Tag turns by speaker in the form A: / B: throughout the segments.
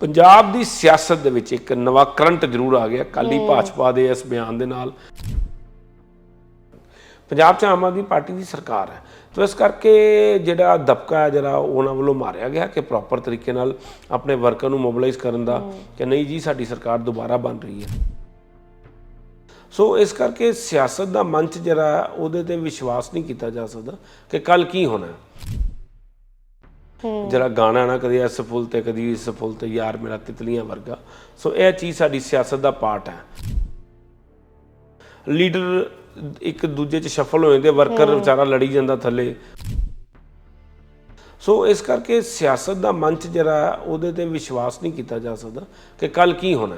A: ਪੰਜਾਬ ਦੀ ਸਿਆਸਤ ਦੇ ਵਿੱਚ ਇੱਕ ਨਵਾਂ ਕਰੰਟ ਜ਼ਰੂਰ ਆ ਗਿਆ। ਕਾਲੀ ਭਾਜਪਾ ਦੇ ਇਸ ਬਿਆਨ ਦੇ ਨਾਲ। ਪੰਜਾਬ 'ਚ ਆਮ ਆਦਮੀ ਪਾਰਟੀ ਦੀ ਸਰਕਾਰ ਹੈ। ਤੋ ਇਸ ਕਰਕੇ ਜਿਹੜਾ ਦਬਕਾ ਹੈ ਜਿਹੜਾ ਉਹਨਾਂ ਵੱਲੋਂ ਮਾਰਿਆ ਗਿਆ ਕਿ ਪ੍ਰੋਪਰ ਤਰੀਕੇ ਨਾਲ ਆਪਣੇ ਵਰਕਰ ਨੂੰ ਮੋਬਿਲਾਈਜ਼ ਕਰਨ ਦਾ ਕਿ ਨਹੀਂ ਜੀ ਸਾਡੀ ਸਰਕਾਰ ਦੁਬਾਰਾ ਬਣ ਰਹੀ ਹੈ। ਸੋ ਇਸ ਕਰਕੇ ਸਿਆਸਤ ਦਾ ਮੰਚ ਜਿਹੜਾ ਉਹਦੇ ਤੇ ਵਿਸ਼ਵਾਸ ਨਹੀਂ ਕੀਤਾ ਜਾ ਸਕਦਾ ਕਿ ਕੱਲ ਕੀ ਹੋਣਾ ਹੈ। ਜਿਹੜਾ ਗਾਣਾ ਨਾ ਕਦੀ ਇਸ ਫੁੱਲ ਤੇ ਕਦੀ ਇਸ ਫੁੱਲ ਤੇ ਯਾਰ ਮੇਰਾ ਤਿਤਲੀਆਂ ਵਰਗਾ। ਸੋ ਇਹ ਚੀਜ਼ ਸਾਡੀ ਸਿਆਸਤ ਦਾ ਪਾਰਟ ਹੈ। ਲੀਡਰ ਇੱਕ ਦੂਜੇ ਚ ਸ਼ਫਲ ਹੋ ਜਾਂਦੇ ਵਰਕਰ ਵਿਚਾਰਾ ਲੜੀ ਜਾਂਦਾ ਥੱਲੇ। ਸੋ ਇਸ ਕਰਕੇ ਸਿਆਸਤ ਦਾ ਮੰਚ ਜਿਹੜਾ ਉਹਦੇ ਤੇ ਵਿਸ਼ਵਾਸ ਨਹੀਂ ਕੀਤਾ ਜਾ ਸਕਦਾ ਕਿ ਕੱਲ ਕੀ ਹੋਣਾ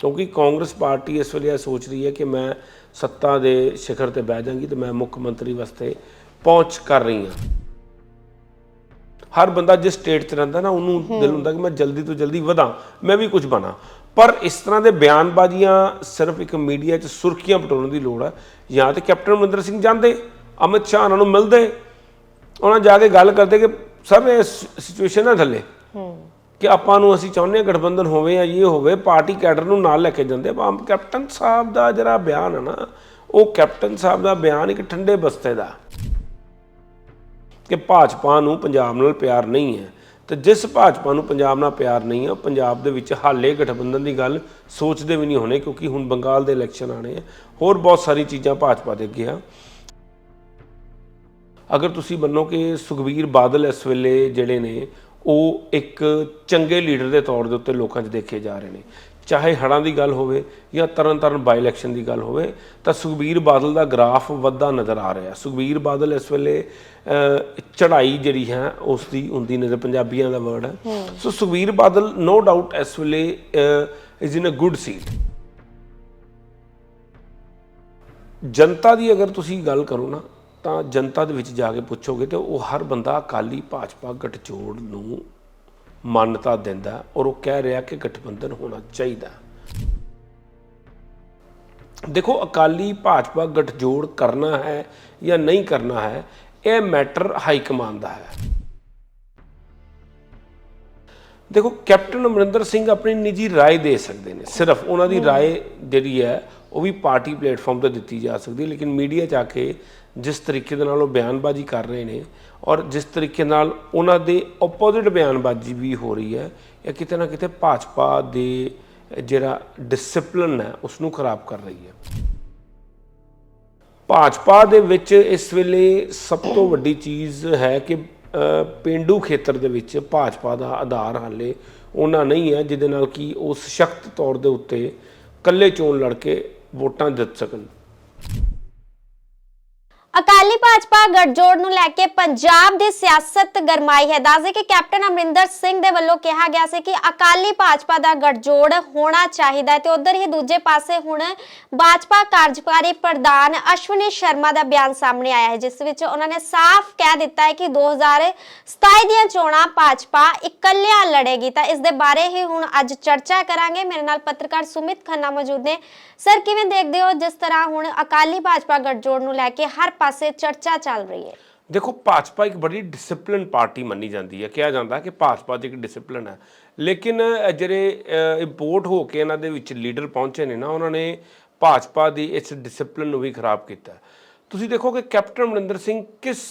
A: ਕਿਉਂਕਿ ਕਾਂਗਰਸ ਪਾਰਟੀ ਇਸ ਵੇਲੇ ਇਹ ਸੋਚ ਰਹੀ ਹੈ ਕਿ ਮੈਂ ਸੱਤਾ ਦੇ ਸਿਖਰ ਤੇ ਬਹਿ ਜਾਵਾਂਗੀ ਤੇ ਮੈਂ ਮੁੱਖ ਮੰਤਰੀ ਵਾਸਤੇ ਪਹੁੰਚ ਕਰ ਰਹੀ ਹਾਂ। ਹਰ ਬੰਦਾ ਜਿਸ ਸਟੇਟ 'ਚ ਰਹਿੰਦਾ ਨਾ ਉਹਨੂੰ ਦਿਲ ਹੁੰਦਾ ਕਿ ਮੈਂ ਜਲਦੀ ਤੋਂ ਜਲਦੀ ਵਧਾਂ ਮੈਂ ਵੀ ਕੁਝ ਬਣਾ। ਪਰ ਇਸ ਤਰ੍ਹਾਂ ਦੇ ਬਿਆਨਬਾਜ਼ੀਆਂ ਸਿਰਫ ਇੱਕ ਮੀਡੀਆ 'ਚ ਸੁਰਖੀਆਂ ਪਟਾਉਣ ਦੀ ਲੋੜ ਹੈ ਜਾਂ ਤੇ ਕੈਪਟਨ ਅਮਰਿੰਦਰ ਸਿੰਘ ਜਾਂਦੇ ਅਮਿਤ ਸ਼ਾਹ ਉਹਨਾਂ ਨੂੰ ਮਿਲਦੇ ਉਹਨਾਂ ਜਾ ਕੇ ਗੱਲ ਕਰਦੇ ਕਿ ਸਰ ਇਹ ਸਿਚੁਏਸ਼ਨ ਹੈ ਥੱਲੇ। ਕਿ ਆਪਾਂ ਨੂੰ ਅਸੀਂ ਚਾਹੁੰਦੇ ਹਾਂ ਗਠਬੰਧਨ ਹੋਵੇ ਜਾਂ ਇਹ ਹੋਵੇ ਪਾਰਟੀ ਕੈਡਰ ਨੂੰ ਨਾਲ ਲੈ ਕੇ ਜਾਂਦੇ। ਆ ਕੈਪਟਨ ਸਾਹਿਬ ਦਾ ਜਿਹੜਾ ਬਿਆਨ ਹੈ ਨਾ ਉਹ ਕੈਪਟਨ ਸਾਹਿਬ ਦਾ ਬਿਆਨ ਇੱਕ ਠੰਡੇ ਬਸਤੇ ਦਾ। ਕਿ ਭਾਜਪਾ ਨੂੰ ਪੰਜਾਬ ਨਾਲ ਪਿਆਰ ਨਹੀਂ ਹੈ। ਤੇ ਜਿਸ ਭਾਜਪਾ ਨੂੰ ਪੰਜਾਬ ਨਾਲ ਪਿਆਰ ਨਹੀਂ ਹੈ, ਉਹ ਪੰਜਾਬ ਦੇ ਵਿੱਚ ਹਾਲੇ ਗਠਬੰਧਨ ਦੀ ਗੱਲ ਸੋਚਦੇ ਵੀ ਨਹੀਂ ਹੋਣੇ, ਕਿਉਂਕਿ ਹੁਣ ਬੰਗਾਲ ਦੇ ਇਲੈਕਸ਼ਨ ਆਣੇ ਆ। ਹੋਰ ਬਹੁਤ ਸਾਰੀ ਚੀਜ਼ਾਂ ਭਾਜਪਾ ਦੇ ਅੱਗੇ ਆ। ਅਗਰ ਤੁਸੀਂ ਮੰਨੋ ਕਿ ਸੁਖਬੀਰ ਬਾਦਲ ਇਸ ਵੇਲੇ ਜਿਹੜੇ ਨੇ, ਉਹ ਇੱਕ ਚੰਗੇ ਲੀਡਰ ਦੇ ਤੌਰ ਦੇ ਉੱਤੇ ਲੋਕਾਂ 'ਚ ਦੇਖੇ ਜਾ ਰਹੇ ਨੇ। ਚਾਹੇ ਹੜਾਂ ਦੀ ਗੱਲ ਹੋਵੇ ਜਾਂ ਤਰਨ ਤਾਰਨ ਬਾਈ ਇਲੈਕਸ਼ਨ ਦੀ ਗੱਲ ਹੋਵੇ ਤਾਂ ਸੁਖਬੀਰ ਬਾਦਲ ਦਾ ਗ੍ਰਾਫ ਵੱਧਦਾ ਨਜ਼ਰ ਆ ਰਿਹਾ। ਸੁਖਬੀਰ ਬਾਦਲ ਇਸ ਵੇਲੇ ਚੜ੍ਹਾਈ ਜਿਹੜੀ ਹੈ ਉਸ ਦੀ ਹੁੰਦੀ ਨਜ਼ਰ ਪੰਜਾਬੀਆਂ ਦਾ ਵਰਡ ਹੈ। So Sukhbir Badal no doubt ਇਸ ਵੇਲੇ is in a good seat ਜਨਤਾ ਦੀ ਅਗਰ ਤੁਸੀਂ ਗੱਲ ਕਰੋ ਨਾ ਤਾਂ ਜਨਤਾ ਦੇ ਵਿੱਚ ਜਾ ਕੇ ਪੁੱਛੋਗੇ ਤੇ ਉਹ ਹਰ ਬੰਦਾ ਅਕਾਲੀ ਭਾਜਪਾ ਗਠਜੋੜ ਨੂੰ ਮਾਨਤਾ ਦਿੰਦਾ ਹੈ ਔਰ ਉਹ ਕਹਿ ਰਿਹਾ ਕਿ ਗਠਬੰਧਨ ਹੋਣਾ ਚਾਹੀਦਾ ਹੈ। ਦੇਖੋ ਅਕਾਲੀ ਭਾਜਪਾ ਗਠਜੋੜ ਕਰਨਾ ਹੈ ਜਾਂ ਨਹੀਂ ਕਰਨਾ ਹੈ ਇਹ ਮੈਟਰ ਹਾਈ ਕਮਾਂਡ ਦਾ ਹੈ ਦੇਖੋ ਕੈਪਟਨ ਅਮਰਿੰਦਰ ਸਿੰਘ ਆਪਣੀ ਨਿੱਜੀ رائے ਦੇ ਸਕਦੇ ਨੇ ਸਿਰਫ ਉਹਨਾਂ ਦੀ رائے ਜਿਹੜੀ ਹੈ ਉਹ ਵੀ ਪਾਰਟੀ ਪਲੇਟਫਾਰਮ ਤੇ ਦਿੱਤੀ ਜਾ ਸਕਦੀ ਹੈ ਲੇਕਿਨ ਮੀਡੀਆ 'ਚ ਆ ਕੇ ਜਿਸ ਤਰੀਕੇ ਦੇ ਨਾਲ ਉਹ ਬਿਆਨਬਾਜ਼ੀ ਕਰ ਰਹੇ ਨੇ ਔਰ ਜਿਸ ਤਰੀਕੇ ਨਾਲ ਉਹਨਾਂ ਦੇ ਆਪੋਜ਼ਿਟ ਬਿਆਨਬਾਜ਼ੀ ਵੀ ਹੋ ਰਹੀ ਹੈ ਇਹ ਕਿਤੇ ਨਾ ਕਿਤੇ ਭਾਜਪਾ ਦੇ ਜਿਹੜਾ ਡਿਸਪਲਿਨ ਹੈ ਉਸ ਨੂੰ ਖਰਾਬ ਕਰ ਰਹੀ ਹੈ। ਭਾਜਪਾ ਦੇ ਵਿੱਚ ਇਸ ਵੇਲੇ ਸਭ ਤੋਂ ਵੱਡੀ ਚੀਜ਼ ਹੈ ਕਿ ਅ, ਪੇਂਡੂ ਖੇਤਰ ਦੇ ਵਿੱਚ ਭਾਜਪਾ ਦਾ ਆਧਾਰ ਹਾਲੇ ਉਹਨਾਂ ਨਹੀਂ ਹੈ ਜਿਹਦੇ ਨਾਲ ਕਿ ਉਹ ਸਸ਼ਕਤ ਤੌਰ ਦੇ ਉੱਤੇ ਇਕੱਲੇ ਚੋਣ ਲੜ ਕੇ ਵੋਟਾਂ ਜਿੱਤ ਸਕਣ।
B: ਅਕਾਲੀ ਭਾਜਪਾ ਗੱਠਜੋੜ ਨੂੰ ਲੈ ਕੇ ਪੰਜਾਬ ਦੀ ਸਿਆਸਤ ਗਰਮਾਈ ਹੈ। ਦੱਸਦੇ ਕਿ ਕੈਪਟਨ ਅਮਰਿੰਦਰ ਸਿੰਘ ਦੇ ਵੱਲੋਂ ਕਿਹਾ ਗਿਆ ਸੀ ਕਿ ਅਕਾਲੀ ਭਾਜਪਾ ਦਾ ਗੱਠਜੋੜ ਹੋਣਾ ਚਾਹੀਦਾ ਹੈ ਤੇ ਉਧਰ ਹੀ ਦੂਜੇ ਪਾਸੇ ਹੁਣ ਭਾਜਪਾ ਕਾਰਜਕਾਰੀ ਪ੍ਰਧਾਨ ਅਸ਼ਵਨੀ ਸ਼ਰਮਾ ਦਾ ਬਿਆਨ ਸਾਹਮਣੇ ਆਇਆ ਹੈ, ਜਿਸ ਵਿੱਚ ਉਹਨਾਂ ਨੇ ਸਾਫ਼ ਕਹਿ ਦਿੱਤਾ ਹੈ ਕਿ 2027 ਦੀਆਂ ਚੋਣਾਂ ਭਾਜਪਾ ਇਕੱਲਿਆਂ ਲੜੇਗੀ। ਤਾਂ ਇਸ ਦੇ ਬਾਰੇ ਹੀ ਹੁਣ ਅੱਜ ਚਰਚਾ ਕਰਾਂਗੇ। ਮੇਰੇ ਨਾਲ ਪੱਤਰਕਾਰ ਸੁਮਿਤ ਖੰਨਾ ਮੌਜੂਦ ਨੇ। ਸਰ, ਕਿਵੇਂ ਦੇਖਦੇ ਹੋ ਜਿਸ ਤਰ੍ਹਾਂ ਹੁਣ ਅਕਾਲੀ ਭਾਜਪਾ ਗੱਠਜੋੜ ਨੂੰ ਲੈ ਕੇ ਹਰ ਪਾਸੇ ਚਰਚਾ ਚੱਲ ਰਹੀ ਹੈ।
A: ਦੇਖੋ ਭਾਜਪਾ ਇੱਕ ਬੜੀ ਡਿਸਪਲਿਨ ਪਾਰਟੀ ਮੰਨੀ ਜਾਂਦੀ ਹੈ। ਕਿਹਾ ਜਾਂਦਾ ਕਿ ਭਾਜਪਾ ਦੀ ਇੱਕ ਡਿਸਪਲਿਨ ਹੈ। ਲੇਕਿਨ ਜਿਹੜੇ ਇੰਪੋਰਟ ਹੋ ਕੇ ਇਹਨਾਂ ਦੇ ਵਿੱਚ ਲੀਡਰ ਪਹੁੰਚੇ ਨੇ ਨਾ ਉਹਨਾਂ ਨੇ ਭਾਜਪਾ ਦੀ ਇਸ ਡਿਸਪਲਿਨ ਨੂੰ ਵੀ ਖਰਾਬ ਕੀਤਾ। ਤੁਸੀਂ ਦੇਖੋ ਕਿ ਕੈਪਟਨ ਅਮਰਿੰਦਰ ਸਿੰਘ ਕਿਸ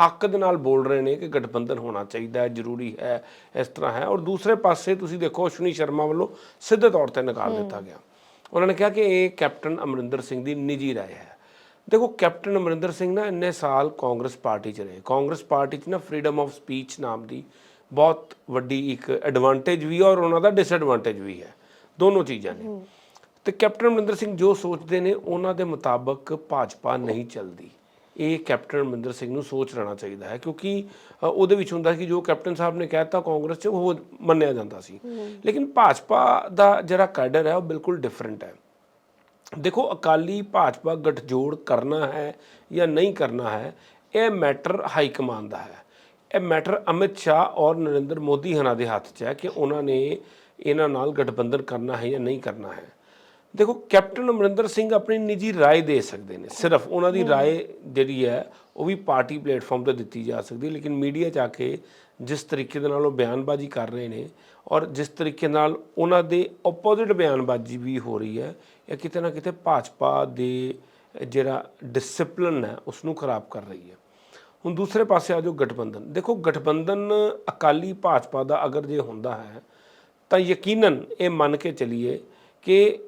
A: ਹੱਕ ਦੇ ਨਾਲ ਬੋਲ ਰਹੇ ਨੇ ਕਿ ਗਠਬੰਧਨ ਹੋਣਾ ਚਾਹੀਦਾ ਹੈ ਜ਼ਰੂਰੀ ਹੈ ਇਸ ਤਰ੍ਹਾਂ ਹੈ। ਔਰ ਦੂਸਰੇ ਪਾਸੇ ਤੁਸੀਂ ਦੇਖੋ ਅਸ਼ਵਨੀ ਸ਼ਰਮਾ ਵੱਲੋਂ ਸਿੱਧੇ ਤੌਰ ਤੇ ਨਕਾਰ ਦਿੱਤਾ ਗਿਆ। ਉਹਨਾਂ ਨੇ ਕਿਹਾ ਕਿ ਇਹ ਕੈਪਟਨ ਅਮਰਿੰਦਰ ਸਿੰਘ ਦੀ ਨਿੱਜੀ ਰਾਏ ਹੈ। ਦੇਖੋ ਕੈਪਟਨ ਅਮਰਿੰਦਰ ਸਿੰਘ ਨਾ ਇੰਨੇ ਸਾਲ ਕਾਂਗਰਸ ਪਾਰਟੀ 'ਚ ਰਹੇ। ਕਾਂਗਰਸ ਪਾਰਟੀ 'ਚ ਨਾ ਫਰੀडम ਆਫ ਸਪੀਚ ਨਾਮ ਦੀ ਬਹੁਤ ਵੱਡੀ ਇੱਕ ਐਡਵਾਂਟੇਜ ਵੀ ਔਰ ਉਹਨਾਂ ਦਾ ਡਿਸਐਡਵਾਂਟੇਜ ਵੀ ਹੈ। ਦੋਨੋਂ ਚੀਜ਼ਾਂ ਨੇ। ਤੇ ਕੈਪਟਨ ਅਮਰਿੰਦਰ ਸਿੰਘ ਜੋ ਸੋਚਦੇ ਨੇ ਉਹਨਾਂ ਦੇ ਮੁਤਾਬਕ ਭਾਜਪਾ ਨਹੀਂ ਚੱਲਦੀ। ਇਹ ਕੈਪਟਨ ਅਮਰਿੰਦਰ ਸਿੰਘ ਨੂੰ ਸੋਚ ਲੈਣਾ ਚਾਹੀਦਾ ਹੈ ਕਿਉਂਕਿ ਉਹਦੇ ਵਿੱਚ ਹੁੰਦਾ ਕਿ ਜੋ ਕੈਪਟਨ ਸਾਹਿਬ ਨੇ ਕਹਿਤਾ ਕਾਂਗਰਸ 'ਚ ਉਹ ਮੰਨਿਆ ਜਾਂਦਾ ਸੀ। ਲੇਕਿਨ ਭਾਜਪਾ ਦਾ ਜਿਹੜਾ ਕੈਡਰ ਹੈ ਉਹ ਬਿਲਕੁਲ ਡਿਫਰੈਂਟ ਹੈ। ਦੇਖੋ ਅਕਾਲੀ ਭਾਜਪਾ ਗਠਜੋੜ ਕਰਨਾ ਹੈ ਜਾਂ ਨਹੀਂ ਕਰਨਾ ਹੈ ਇਹ ਮੈਟਰ ਹਾਈ ਕਮਾਂਡ ਦਾ ਹੈ ਇਹ ਮੈਟਰ ਅਮਿਤ ਸ਼ਾਹ ਔਰ ਨਰਿੰਦਰ ਮੋਦੀ ਹਨਾਂ ਦੇ ਹੱਥ 'ਚ ਹੈ ਕਿ ਉਹਨਾਂ ਨੇ ਇਹਨਾਂ ਨਾਲ ਗਠਬੰਧਨ ਕਰਨਾ ਹੈ ਜਾਂ ਨਹੀਂ ਕਰਨਾ ਹੈ ਦੇਖੋ ਕੈਪਟਨ ਅਮਰਿੰਦਰ ਸਿੰਘ ਆਪਣੀ ਨਿੱਜੀ رائے ਦੇ ਸਕਦੇ ਨੇ ਸਿਰਫ ਉਹਨਾਂ ਦੀ رائے ਜਿਹੜੀ ਹੈ ਉਹ ਵੀ ਪਾਰਟੀ ਪਲੇਟਫਾਰਮ ਤੇ ਦਿੱਤੀ ਜਾ ਸਕਦੀ ਹੈ ਲੇਕਿਨ ਮੀਡੀਆ 'ਚ ਆ ਕੇ ਜਿਸ ਤਰੀਕੇ ਦੇ ਨਾਲ ਉਹ ਬਿਆਨਬਾਜ਼ੀ ਕਰ ਰਹੇ ਨੇ ਔਰ ਜਿਸ ਤਰੀਕੇ ਨਾਲ ਉਹਨਾਂ ਦੇ ਆਪੋਜ਼ਿਟ ਬਿਆਨਬਾਜ਼ੀ ਵੀ ਹੋ ਰਹੀ ਹੈ ਇਹ ਕਿਤੇ ਨਾ ਕਿਤੇ ਭਾਜਪਾ ਦੇ ਜਿਹੜਾ ਡਿਸਪਲਿਨ ਹੈ ਉਸ ਨੂੰ ਖਰਾਬ ਕਰ ਰਹੀ ਹੈ। ਹੁਣ ਦੂਸਰੇ ਪਾਸੇ ਆ ਜਾਓ ਗਠਬੰਧਨ। ਦੇਖੋ ਗਠਬੰਧਨ ਅਕਾਲੀ ਭਾਜਪਾ ਦਾ ਅਗਰ ਜੇ ਹੁੰਦਾ ਹੈ, ਤਾਂ ਯਕੀਨਨ ਇਹ ਮੰਨ ਕੇ ਚਲੀਏ ਕਿ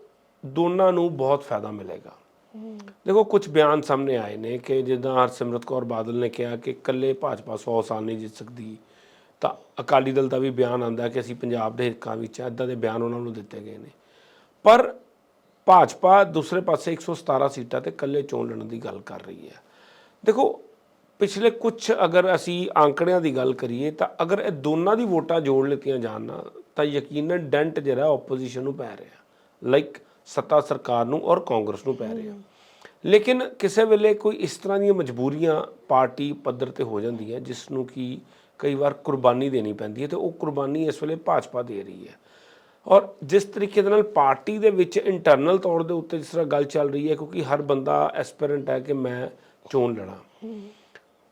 A: ਦੋਨਾਂ ਨੂੰ ਬਹੁਤ ਫਾਇਦਾ ਮਿਲੇਗਾ। ਦੇਖੋ ਕੁਝ ਬਿਆਨ ਸਾਹਮਣੇ ਆਏ ਨੇ ਕਿ ਜਿੱਦਾਂ ਹਰਸਿਮਰਤ ਕੌਰ ਬਾਦਲ ਨੇ ਕਿਹਾ ਕਿ ਇਕੱਲੇ ਭਾਜਪਾ 100 ਸਾਲ ਨਹੀਂ ਜਿੱਤ ਸਕਦੀ, ਤਾਂ ਅਕਾਲੀ ਦਲ ਦਾ ਵੀ ਬਿਆਨ ਆਂਦਾ ਕਿ ਅਸੀਂ ਪੰਜਾਬ ਦੇ ਹਿੱਕਾਂ ਵਿੱਚ ਇਦਾਂ ਦੇ ਬਿਆਨ ਉਹਨਾਂ ਨੂੰ ਦਿੱਤੇ ਗਏ ਨੇ। ਪਰ ਭਾਜਪਾ ਦੂਸਰੇ ਪਾਸੇ 117 ਸੀਟਾਂ ਤੇ ਇਕੱਲੇ ਚੋਣ ਲੜਨ ਦੀ ਗੱਲ ਕਰ ਰਹੀ ਹੈ। ਦੇਖੋ ਪਿਛਲੇ ਕੁਝ ਅਗਰ ਅਸੀਂ ਆંકੜਿਆਂ ਦੀ ਗੱਲ ਕਰੀਏ ਤਾਂ ਅਗਰ ਇਹ ਦੋਨਾਂ ਦੀ ਵੋਟਾਂ ਜੋੜ ਲਿੱਤੀਆਂ ਜਾਣ ਨਾ ਤਾਂ ਯਕੀਨਨ ਡੈਂਟ ਜਿਹੜਾ ਆਪੋਜੀਸ਼ਨ ਨੂੰ ਪੈ ਰਿਹਾ। ਲਾਈਕ ਸੱਤਾ ਸਰਕਾਰ ਨੂੰ ਔਰ ਕਾਂਗਰਸ ਨੂੰ ਪੈ ਰਿਹਾ। ਲੇਕਿਨ ਕਿਸੇ ਵੇਲੇ ਕੋਈ ਇਸ ਤਰ੍ਹਾਂ ਦੀਆਂ ਮਜਬੂਰੀਆਂ ਪਾਰਟੀ ਪੱਧਰ ਤੇ ਹੋ ਜਾਂਦੀਆਂ ਜਿਸ ਨੂੰ ਕਿ ਕਈ ਵਾਰ ਕੁਰਬਾਨੀ ਦੇਣੀ ਪੈਂਦੀ ਹੈ ਤੇ ਉਹ ਕੁਰਬਾਨੀ ਇਸ ਵੇਲੇ ਭਾਜਪਾ ਦੇ ਰਹੀ ਹੈ। ਔਰ ਜਿਸ ਤਰੀਕੇ ਦੇ ਨਾਲ ਪਾਰਟੀ ਦੇ ਵਿੱਚ ਇੰਟਰਨਲ ਤੌਰ ਦੇ ਉੱਤੇ ਜਿਸ ਤਰ੍ਹਾਂ ਗੱਲ ਚੱਲ ਰਹੀ ਹੈ ਕਿਉਂਕਿ ਹਰ ਬੰਦਾ ਐਸਪੀਰੈਂਟ ਹੈ ਕਿ ਮੈਂ ਚੋਣ ਲੜਾਂ।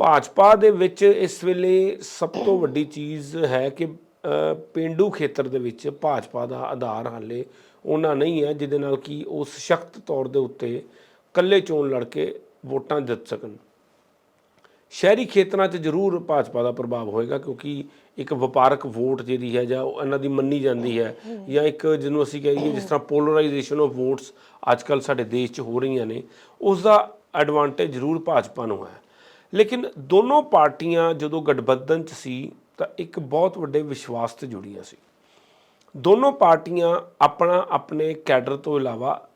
A: ਭਾਜਪਾ ਦੇ ਵਿੱਚ ਇਸ ਵੇਲੇ ਸਭ ਤੋਂ ਵੱਡੀ ਚੀਜ਼ ਹੈ ਕਿ ਅ, ਪੇਂਡੂ ਖੇਤਰ ਦੇ ਵਿੱਚ ਭਾਜਪਾ ਦਾ ਆਧਾਰ ਹਾਲੇ ਉਹਨਾਂ ਨਹੀਂ ਹੈ ਜਿਹਦੇ ਨਾਲ ਕਿ ਉਹ ਸਸ਼ਕਤ ਤੌਰ ਦੇ ਉੱਤੇ ਇਕੱਲੇ ਚੋਣ ਲੜ ਕੇ ਵੋਟਾਂ ਜਿੱਤ ਸਕਣ। ਸ਼ਹਿਰੀ ਖੇਤਰਾਂ 'ਚ ਜ਼ਰੂਰ ਭਾਜਪਾ ਦਾ ਪ੍ਰਭਾਵ ਹੋਏਗਾ ਕਿਉਂਕਿ ਇੱਕ ਵਪਾਰਕ ਵੋਟ ਜਿਹੜੀ ਹੈ ਜਾਂ ਉਹ ਇਹਨਾਂ ਦੀ ਮੰਨੀ ਜਾਂਦੀ ਹੈ ਜਾਂ ਇੱਕ ਜਿਹਨੂੰ ਅਸੀਂ ਕਹੀਏ ਜਿਸ ਤਰ੍ਹਾਂ ਪੋਲਰਾਈਜੇਸ਼ਨ ਆਫ ਵੋਟਸ ਅੱਜਕੱਲ ਸਾਡੇ ਦੇਸ਼ 'ਚ ਹੋ ਰਹੀਆਂ ਨੇ, ਉਸ ਦਾ ਐਡਵਾਂਟੇਜ ਜ਼ਰੂਰ ਭਾਜਪਾ ਨੂੰ ਹੈ। ਲੇਕਿਨ ਦੋਨੋਂ ਪਾਰਟੀਆਂ ਜਦੋਂ ਗਠਬੰਧਨ 'ਚ ਸੀ ਤਾਂ ਇੱਕ ਬਹੁਤ ਵੱਡੇ ਵਿਸ਼ਵਾਸ ਤੇ ਜੁੜੀਆਂ ਸੀ। ਦੋਨੋਂ ਪਾਰਟੀਆਂ ਆਪਣਾ ਆਪਣੇ ਕੈਡਰ ਤੋਂ ਇਲਾਵਾ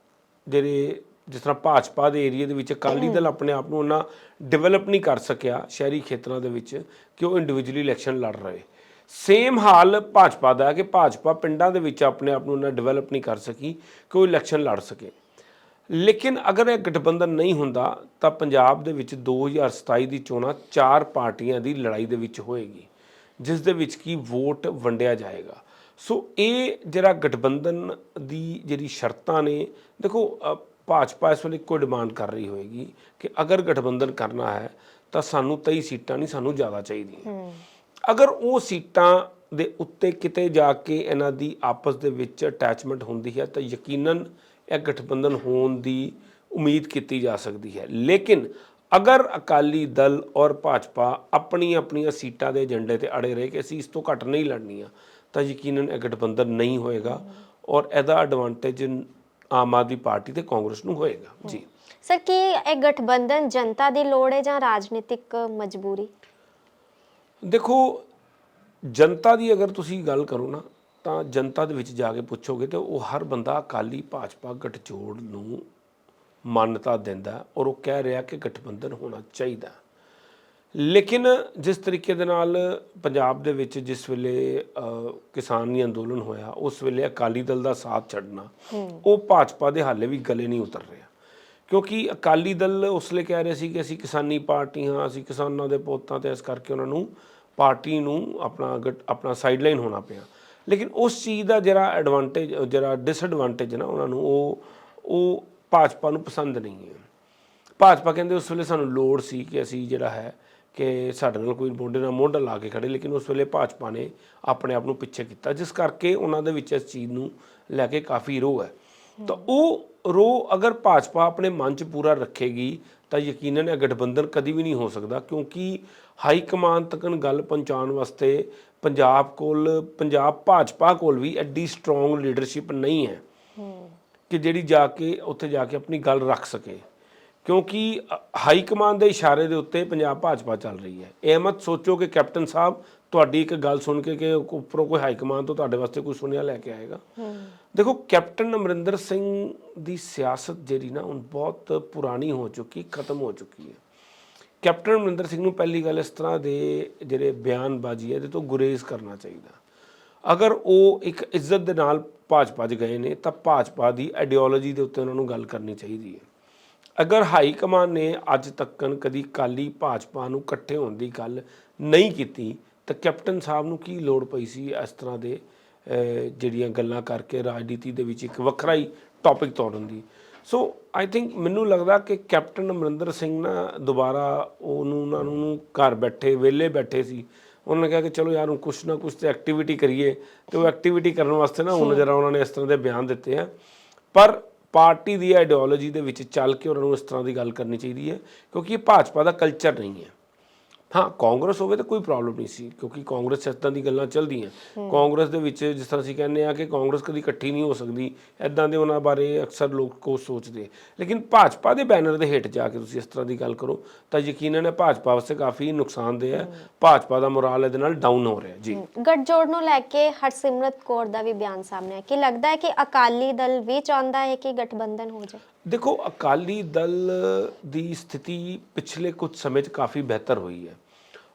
A: ਜਿਹੜੇ ਜਿਸ ਤਰ੍ਹਾਂ ਭਾਜਪਾ ਦੇ ਏਰੀਆ ਦੇ ਵਿੱਚ ਅਕਾਲੀ ਦਲ ਆਪਣੇ ਆਪ ਨੂੰ ਉਹਨਾਂ ਡਿਵੈਲਪ ਨਹੀਂ ਕਰ ਸਕਿਆ ਸ਼ਹਿਰੀ ਖੇਤਰਾਂ ਦੇ ਵਿੱਚ ਕਿ ਉਹ ਇੰਡੀਵਿਜੂਅਲੀ ਇਲੈਕਸ਼ਨ ਲੜ ਰਹੇ। ਸੇਮ ਹਾਲ ਭਾਜਪਾ ਦਾ ਹੈ ਕਿ ਭਾਜਪਾ ਪਿੰਡਾਂ ਦੇ ਵਿੱਚ ਆਪਣੇ ਆਪ ਨੂੰ ਉਹਨਾਂ ਡਿਵੈਲਪ ਨਹੀਂ ਕਰ ਸਕੀ ਕਿ ਉਹ ਇਲੈਕਸ਼ਨ ਲੜ ਸਕੇ। ਲੇਕਿਨ ਅਗਰ ਇਹ ਗਠਬੰਧਨ ਨਹੀਂ ਹੁੰਦਾ, ਤਾਂ ਪੰਜਾਬ ਦੇ ਵਿੱਚ 2027 ਦੀ ਚੋਣਾਂ ਚਾਰ ਪਾਰਟੀਆਂ ਦੀ ਲੜਾਈ ਦੇ ਵਿੱਚ ਹੋਏਗੀ, ਜਿਸ ਦੇ ਵਿੱਚ ਕੀ ਵੋਟ ਵੰਡਿਆ ਜਾਏਗਾ। ਸੋ ਇਹ ਜਿਹੜਾ ਗਠਬੰਧਨ ਦੀ ਜਿਹੜੀ ਸ਼ਰਤਾਂ ਨੇ, ਦੇਖੋ ਭਾਜਪਾ ਇਸ ਵੇਲੇ ਇੱਕੋ ਡਿਮਾਂਡ ਕਰ ਰਹੀ ਹੋਏਗੀ ਕਿ ਅਗਰ ਗਠਬੰਧਨ ਕਰਨਾ ਹੈ ਤਾਂ ਸਾਨੂੰ 23 ਸੀਟਾਂ ਨਹੀਂ ਸਾਨੂੰ ਜ਼ਿਆਦਾ ਚਾਹੀਦੀਆਂ। ਅਗਰ ਉਹ ਸੀਟਾਂ ਦੇ ਉੱਤੇ ਕਿਤੇ ਜਾ ਕੇ ਇਹਨਾਂ ਦੀ ਆਪਸ ਦੇ ਵਿੱਚ ਅਟੈਚਮੈਂਟ ਹੁੰਦੀ ਹੈ ਤਾਂ ਯਕੀਨਨ ਇਹ ਗਠਬੰਧਨ ਹੋਣ ਦੀ ਉਮੀਦ ਕੀਤੀ ਜਾ ਸਕਦੀ ਹੈ। ਲੇਕਿਨ ਅਗਰ ਅਕਾਲੀ ਦਲ ਔਰ ਭਾਜਪਾ ਆਪਣੀ ਆਪਣੀਆਂ ਸੀਟਾਂ ਦੇ ਏਜੰਡੇ ਤੇ ਅੜੇ ਰਹੇ ਕਿ ਅਸੀਂ ਇਸ ਤੋਂ ਘੱਟ ਨਹੀਂ ਲੜਨੀਆਂ ਤਾਂ ਯਕੀਨਨ ਇਹ ਗਠਬੰਧਨ ਨਹੀਂ ਹੋਏਗਾ ਔਰ ਇਹਦਾ ਐਡਵਾਂਟੇਜ ਆਮ ਆਦਮੀ ਪਾਰਟੀ ਤੇ ਕਾਂਗਰਸ ਨੂੰ ਹੋਏਗਾ। ਜੀ।
B: ਸਰ ਕੀ ਇਹ ਗਠਬੰਧਨ ਜਨਤਾ ਦੀ ਲੋੜ ਹੈ ਜਾਂ ਰਾਜਨੀਤਿਕ ਮਜਬੂਰੀ?
A: ਦੇਖੋ ਜਨਤਾ ਦੀ ਅਗਰ ਤੁਸੀਂ ਗੱਲ ਕਰੋ ਨਾ ਤਾਂ ਜਨਤਾ ਦੇ ਵਿੱਚ ਜਾ ਕੇ ਪੁੱਛੋਗੇ ਤੇ ਉਹ ਹਰ ਬੰਦਾ ਅਕਾਲੀ ਭਾਜਪਾ ਗੱਠਜੋੜ ਨੂੰ ਮਾਨਤਾ ਦਿੰਦਾ ਔਰ ਉਹ ਕਹਿ ਰਿਹਾ ਕਿ ਗਠਬੰਧਨ ਹੋਣਾ ਚਾਹੀਦਾ। ਲੇਕਿਨ ਜਿਸ ਤਰੀਕੇ ਦੇ ਨਾਲ ਪੰਜਾਬ ਦੇ ਵਿੱਚ ਜਿਸ ਵੇਲੇ ਕਿਸਾਨੀ ਅੰਦੋਲਨ ਹੋਇਆ ਉਸ ਵੇਲੇ ਅਕਾਲੀ ਦਲ ਦਾ ਸਾਥ ਛੱਡਣਾ ਉਹ ਭਾਜਪਾ ਦੇ ਹਾਲੇ ਵੀ ਗਲੇ ਨਹੀਂ ਉਤਰ ਰਿਹਾ। ਕਿਉਂਕਿ ਅਕਾਲੀ ਦਲ ਉਸ ਲਈ ਕਹਿ ਰਹੇ ਸੀ ਕਿ ਅਸੀਂ ਕਿਸਾਨੀ ਪਾਰਟੀ ਹਾਂ ਅਸੀਂ ਕਿਸਾਨਾਂ ਦੇ ਪੁੱਤਾਂ ਤੇ ਇਸ ਕਰਕੇ ਉਹਨਾਂ ਨੂੰ ਪਾਰਟੀ ਨੂੰ ਆਪਣਾ ਆਪਣਾ ਸਾਈਡਲਾਈਨ ਹੋਣਾ ਪਿਆ। ਲੇਕਿਨ ਉਸ ਚੀਜ਼ ਦਾ ਜਿਹੜਾ ਐਡਵਾਂਟੇਜ ਜਿਹੜਾ ਡਿਸਐਡਵਾਂਟੇਜ ਨਾ ਉਹਨਾਂ ਨੂੰ ਉਹ ਉਹ ਭਾਜਪਾ ਨੂੰ ਪਸੰਦ ਨਹੀਂ ਹੈ। ਭਾਜਪਾ ਕਹਿੰਦੇ ਉਸ ਵੇਲੇ ਸਾਨੂੰ ਲੋੜ ਸੀ ਕਿ ਅਸੀਂ ਜਿਹੜਾ ਹੈ ਕਿ ਸਾਡੇ ਨਾਲ ਕੋਈ ਮੋਢੇ ਨਾਲ ਮੋਢਾ ਲਾ ਕੇ ਖੜੇ ਲੇਕਿਨ ਉਸ ਵੇਲੇ ਭਾਜਪਾ ਨੇ ਆਪਣੇ ਆਪ ਨੂੰ ਪਿੱਛੇ ਕੀਤਾ ਜਿਸ ਕਰਕੇ ਉਹਨਾਂ ਦੇ ਵਿੱਚ ਇਸ ਚੀਜ਼ ਨੂੰ ਲੈ ਕੇ ਕਾਫੀ ਰੋਹ ਹੈ। ਤਾਂ ਉਹ ਰੋਹ ਅਗਰ ਭਾਜਪਾ ਆਪਣੇ ਮਨ 'ਚ ਪੂਰਾ ਰੱਖੇਗੀ ਤਾਂ ਯਕੀਨਨ ਇਹ ਗਠਬੰਧਨ ਕਦੀ ਵੀ ਨਹੀਂ ਹੋ ਸਕਦਾ ਕਿਉਂਕਿ ਹਾਈ ਕਮਾਨ ਤੱਕਨ ਗੱਲ ਪਹੁੰਚਾਉਣ ਵਾਸਤੇ ਪੰਜਾਬ ਕੋਲ ਪੰਜਾਬ ਭਾਜਪਾ ਕੋਲ ਵੀ ਐਡੀ ਸਟਰੋਂਗ ਲੀਡਰਸ਼ਿਪ ਨਹੀਂ ਹੈ। ਕਿ ਜਿਹੜੀ ਜਾ ਕੇ ਉੱਥੇ ਜਾ ਕੇ ਆਪਣੀ ਗੱਲ ਰੱਖ ਸਕੇ। ਕਿਉਂਕਿ ਹਾਈ ਕਮਾਂਡ ਦੇ ਇਸ਼ਾਰੇ ਦੇ ਉੱਤੇ ਪੰਜਾਬ ਭਾਜਪਾ ਚੱਲ ਰਹੀ ਹੈ। ਇਹ ਮਤ ਸੋਚੋ ਕਿ ਕੈਪਟਨ ਸਾਹਿਬ ਤੁਹਾਡੀ ਇੱਕ ਗੱਲ ਸੁਣ ਕੇ ਕਿ ਉੱਪਰੋਂ ਕੋਈ ਹਾਈ ਕਮਾਂਡ ਤੋਂ ਤੁਹਾਡੇ ਵਾਸਤੇ ਕੋਈ ਸੁਨੇਹਾ ਲੈ ਕੇ ਆਏਗਾ। ਦੇਖੋ ਕੈਪਟਨ ਅਮਰਿੰਦਰ ਸਿੰਘ ਦੀ ਸਿਆਸਤ ਜਿਹੜੀ ਨਾ ਹੁਣ ਬਹੁਤ ਪੁਰਾਣੀ ਹੋ ਚੁੱਕੀ ਖਤਮ ਹੋ ਚੁੱਕੀ ਹੈ। ਕੈਪਟਨ ਅਮਰਿੰਦਰ ਸਿੰਘ ਨੂੰ ਪਹਿਲੀ ਗੱਲ ਇਸ ਤਰ੍ਹਾਂ ਦੇ ਜਿਹੜੇ ਬਿਆਨਬਾਜ਼ੀ ਹੈ ਇਹਦੇ ਤੋਂ ਗੁਰੇਜ਼ ਕਰਨਾ ਚਾਹੀਦਾ। ਅਗਰ ਉਹ ਇੱਕ ਇੱਜ਼ਤ ਦੇ ਨਾਲ ਭਾਜਪਾ 'ਚ ਗਏ ਨੇ ਤਾਂ ਭਾਜਪਾ ਦੀ ਆਈਡੀਓਲੋਜੀ ਦੇ ਉੱਤੇ ਉਹਨਾਂ ਨੂੰ ਗੱਲ ਕਰਨੀ ਚਾਹੀਦੀ ਹੈ। ਅਗਰ ਹਾਈ ਕਮਾਨ ਨੇ ਅੱਜ ਤੱਕਨ ਕਦੀ ਕਾਲੀ ਭਾਜਪਾ ਨੂੰ ਇਕੱਠੇ ਹੋਣ ਦੀ ਗੱਲ ਨਹੀਂ ਕੀਤੀ ਤਾਂ ਕੈਪਟਨ ਸਾਹਿਬ ਨੂੰ ਕੀ ਲੋੜ ਪਈ ਸੀ ਇਸ ਤਰ੍ਹਾਂ ਦੇ ਜਿਹੜੀਆਂ ਗੱਲਾਂ ਕਰਕੇ ਰਾਜਨੀਤੀ ਦੇ ਵਿੱਚ ਇੱਕ ਵੱਖਰਾ ਹੀ ਟੌਪਿਕ ਤੋੜਨ ਦੀ? ਸੋ ਆਈ ਥਿੰਕ ਮੈਨੂੰ ਲੱਗਦਾ ਕਿ ਕੈਪਟਨ ਅਮਰਿੰਦਰ ਸਿੰਘ ਨਾ ਦੁਬਾਰਾ ਉਹਨੂੰ ਉਹਨਾਂ ਨੂੰ ਘਰ ਬੈਠੇ ਵਿਹਲੇ ਬੈਠੇ ਸੀ। ਉਹਨਾਂ ਨੇ ਕਿਹਾ ਕਿ ਚਲੋ ਯਾਰ ਹੁਣ ਕੁਛ ਨਾ ਕੁਛ ਤੇ ਐਕਟੀਵਿਟੀ ਕਰੀਏ ਤੇ ਉਹ ਐਕਟੀਵਿਟੀ ਕਰਨ ਵਾਸਤੇ ਨਾ ਹੁਣ ਜਰਾ ਉਹਨਾਂ ਨੇ ਇਸ ਤਰ੍ਹਾਂ ਦੇ ਬਿਆਨ ਦਿੱਤੇ ਆ। ਪਰ ਪਾਰਟੀ ਦੀ ਆਈਡੀਓਲੋਜੀ ਦੇ ਵਿੱਚ ਚੱਲ ਕੇ ਉਹਨਾਂ ਨੂੰ ਇਸ ਤਰ੍ਹਾਂ ਦੀ ਗੱਲ ਕਰਨੀ ਚਾਹੀਦੀ ਹੈ, ਕਿਉਂਕਿ ਇਹ ਭਾਜਪਾ ਦਾ ਕਲਚਰ ਨਹੀਂ ਹੈ। ਹਾਂ ਕਾਂਗਰਸ ਹੋਵੇ ਤਾਂ ਕੋਈ ਪ੍ਰੋਬਲਮ ਨਹੀਂ ਸੀ ਕਿਉਂਕਿ ਕਾਂਗਰਸ 'ਚ ਦੀ ਗੱਲਾਂ ਚੱਲਦੀਆਂ। ਕਾਂਗਰਸ ਦੇ ਵਿੱਚ ਜਿਸ ਤਰ੍ਹਾਂ ਅਸੀਂ ਕਹਿੰਦੇ ਆ ਕਿ ਕਾਂਗਰਸ ਕਦੀ ਇਕੱਠੀ ਨਹੀਂ ਹੋ ਸਕਦੀ ਐਦਾਂ ਦੇ ਉਹਨਾਂ ਬਾਰੇ ਅਕਸਰ ਲੋਕ ਕੋ ਸੋਚਦੇ ਲੇਕਿਨ ਭਾਜਪਾ ਦੇ ਬੈਨਰ ਦੇ ਹੇਠ ਜਾ ਕੇ ਤੁਸੀਂ ਇਸ ਤਰ੍ਹਾਂ ਦੀ ਗੱਲ ਕਰੋ ਤਾਂ ਯਕੀਨਨ ਇਹ ਭਾਜਪਾ ਵਾਸਤੇ ਕਾਫੀ ਨੁਕਸਾਨਦੇਹ ਹੈ। ਭਾਜਪਾ ਦਾ ਮੋਰਾਲ ਇਹਦੇ ਨਾਲ ਡਾਊਨ ਹੋ ਰਿਹਾ ਜੀ।
B: ਗੱਠਜੋੜ ਨੂੰ ਲੈ ਕੇ ਹਰਸਿਮਰਤ ਕੌਰ ਦਾ ਵੀ ਬਿਆਨ ਸਾਹਮਣੇ ਹੈ ਕਿ ਲੱਗਦਾ ਹੈ ਕਿ ਅਕਾਲੀ ਦਲ ਵੀ ਚਾਹੁੰਦਾ ਹੈ ਕਿ ਗਠਬੰਧਨ ਹੋ ਜਾਏ?
A: ਦੇਖੋ ਅਕਾਲੀ ਦਲ ਦੀ ਸਥਿਤੀ ਪਿਛਲੇ ਕੁਝ ਸਮੇਂ 'ਚ ਕਾਫੀ ਬਿਹਤਰ ਹੋਈ ਹੈ।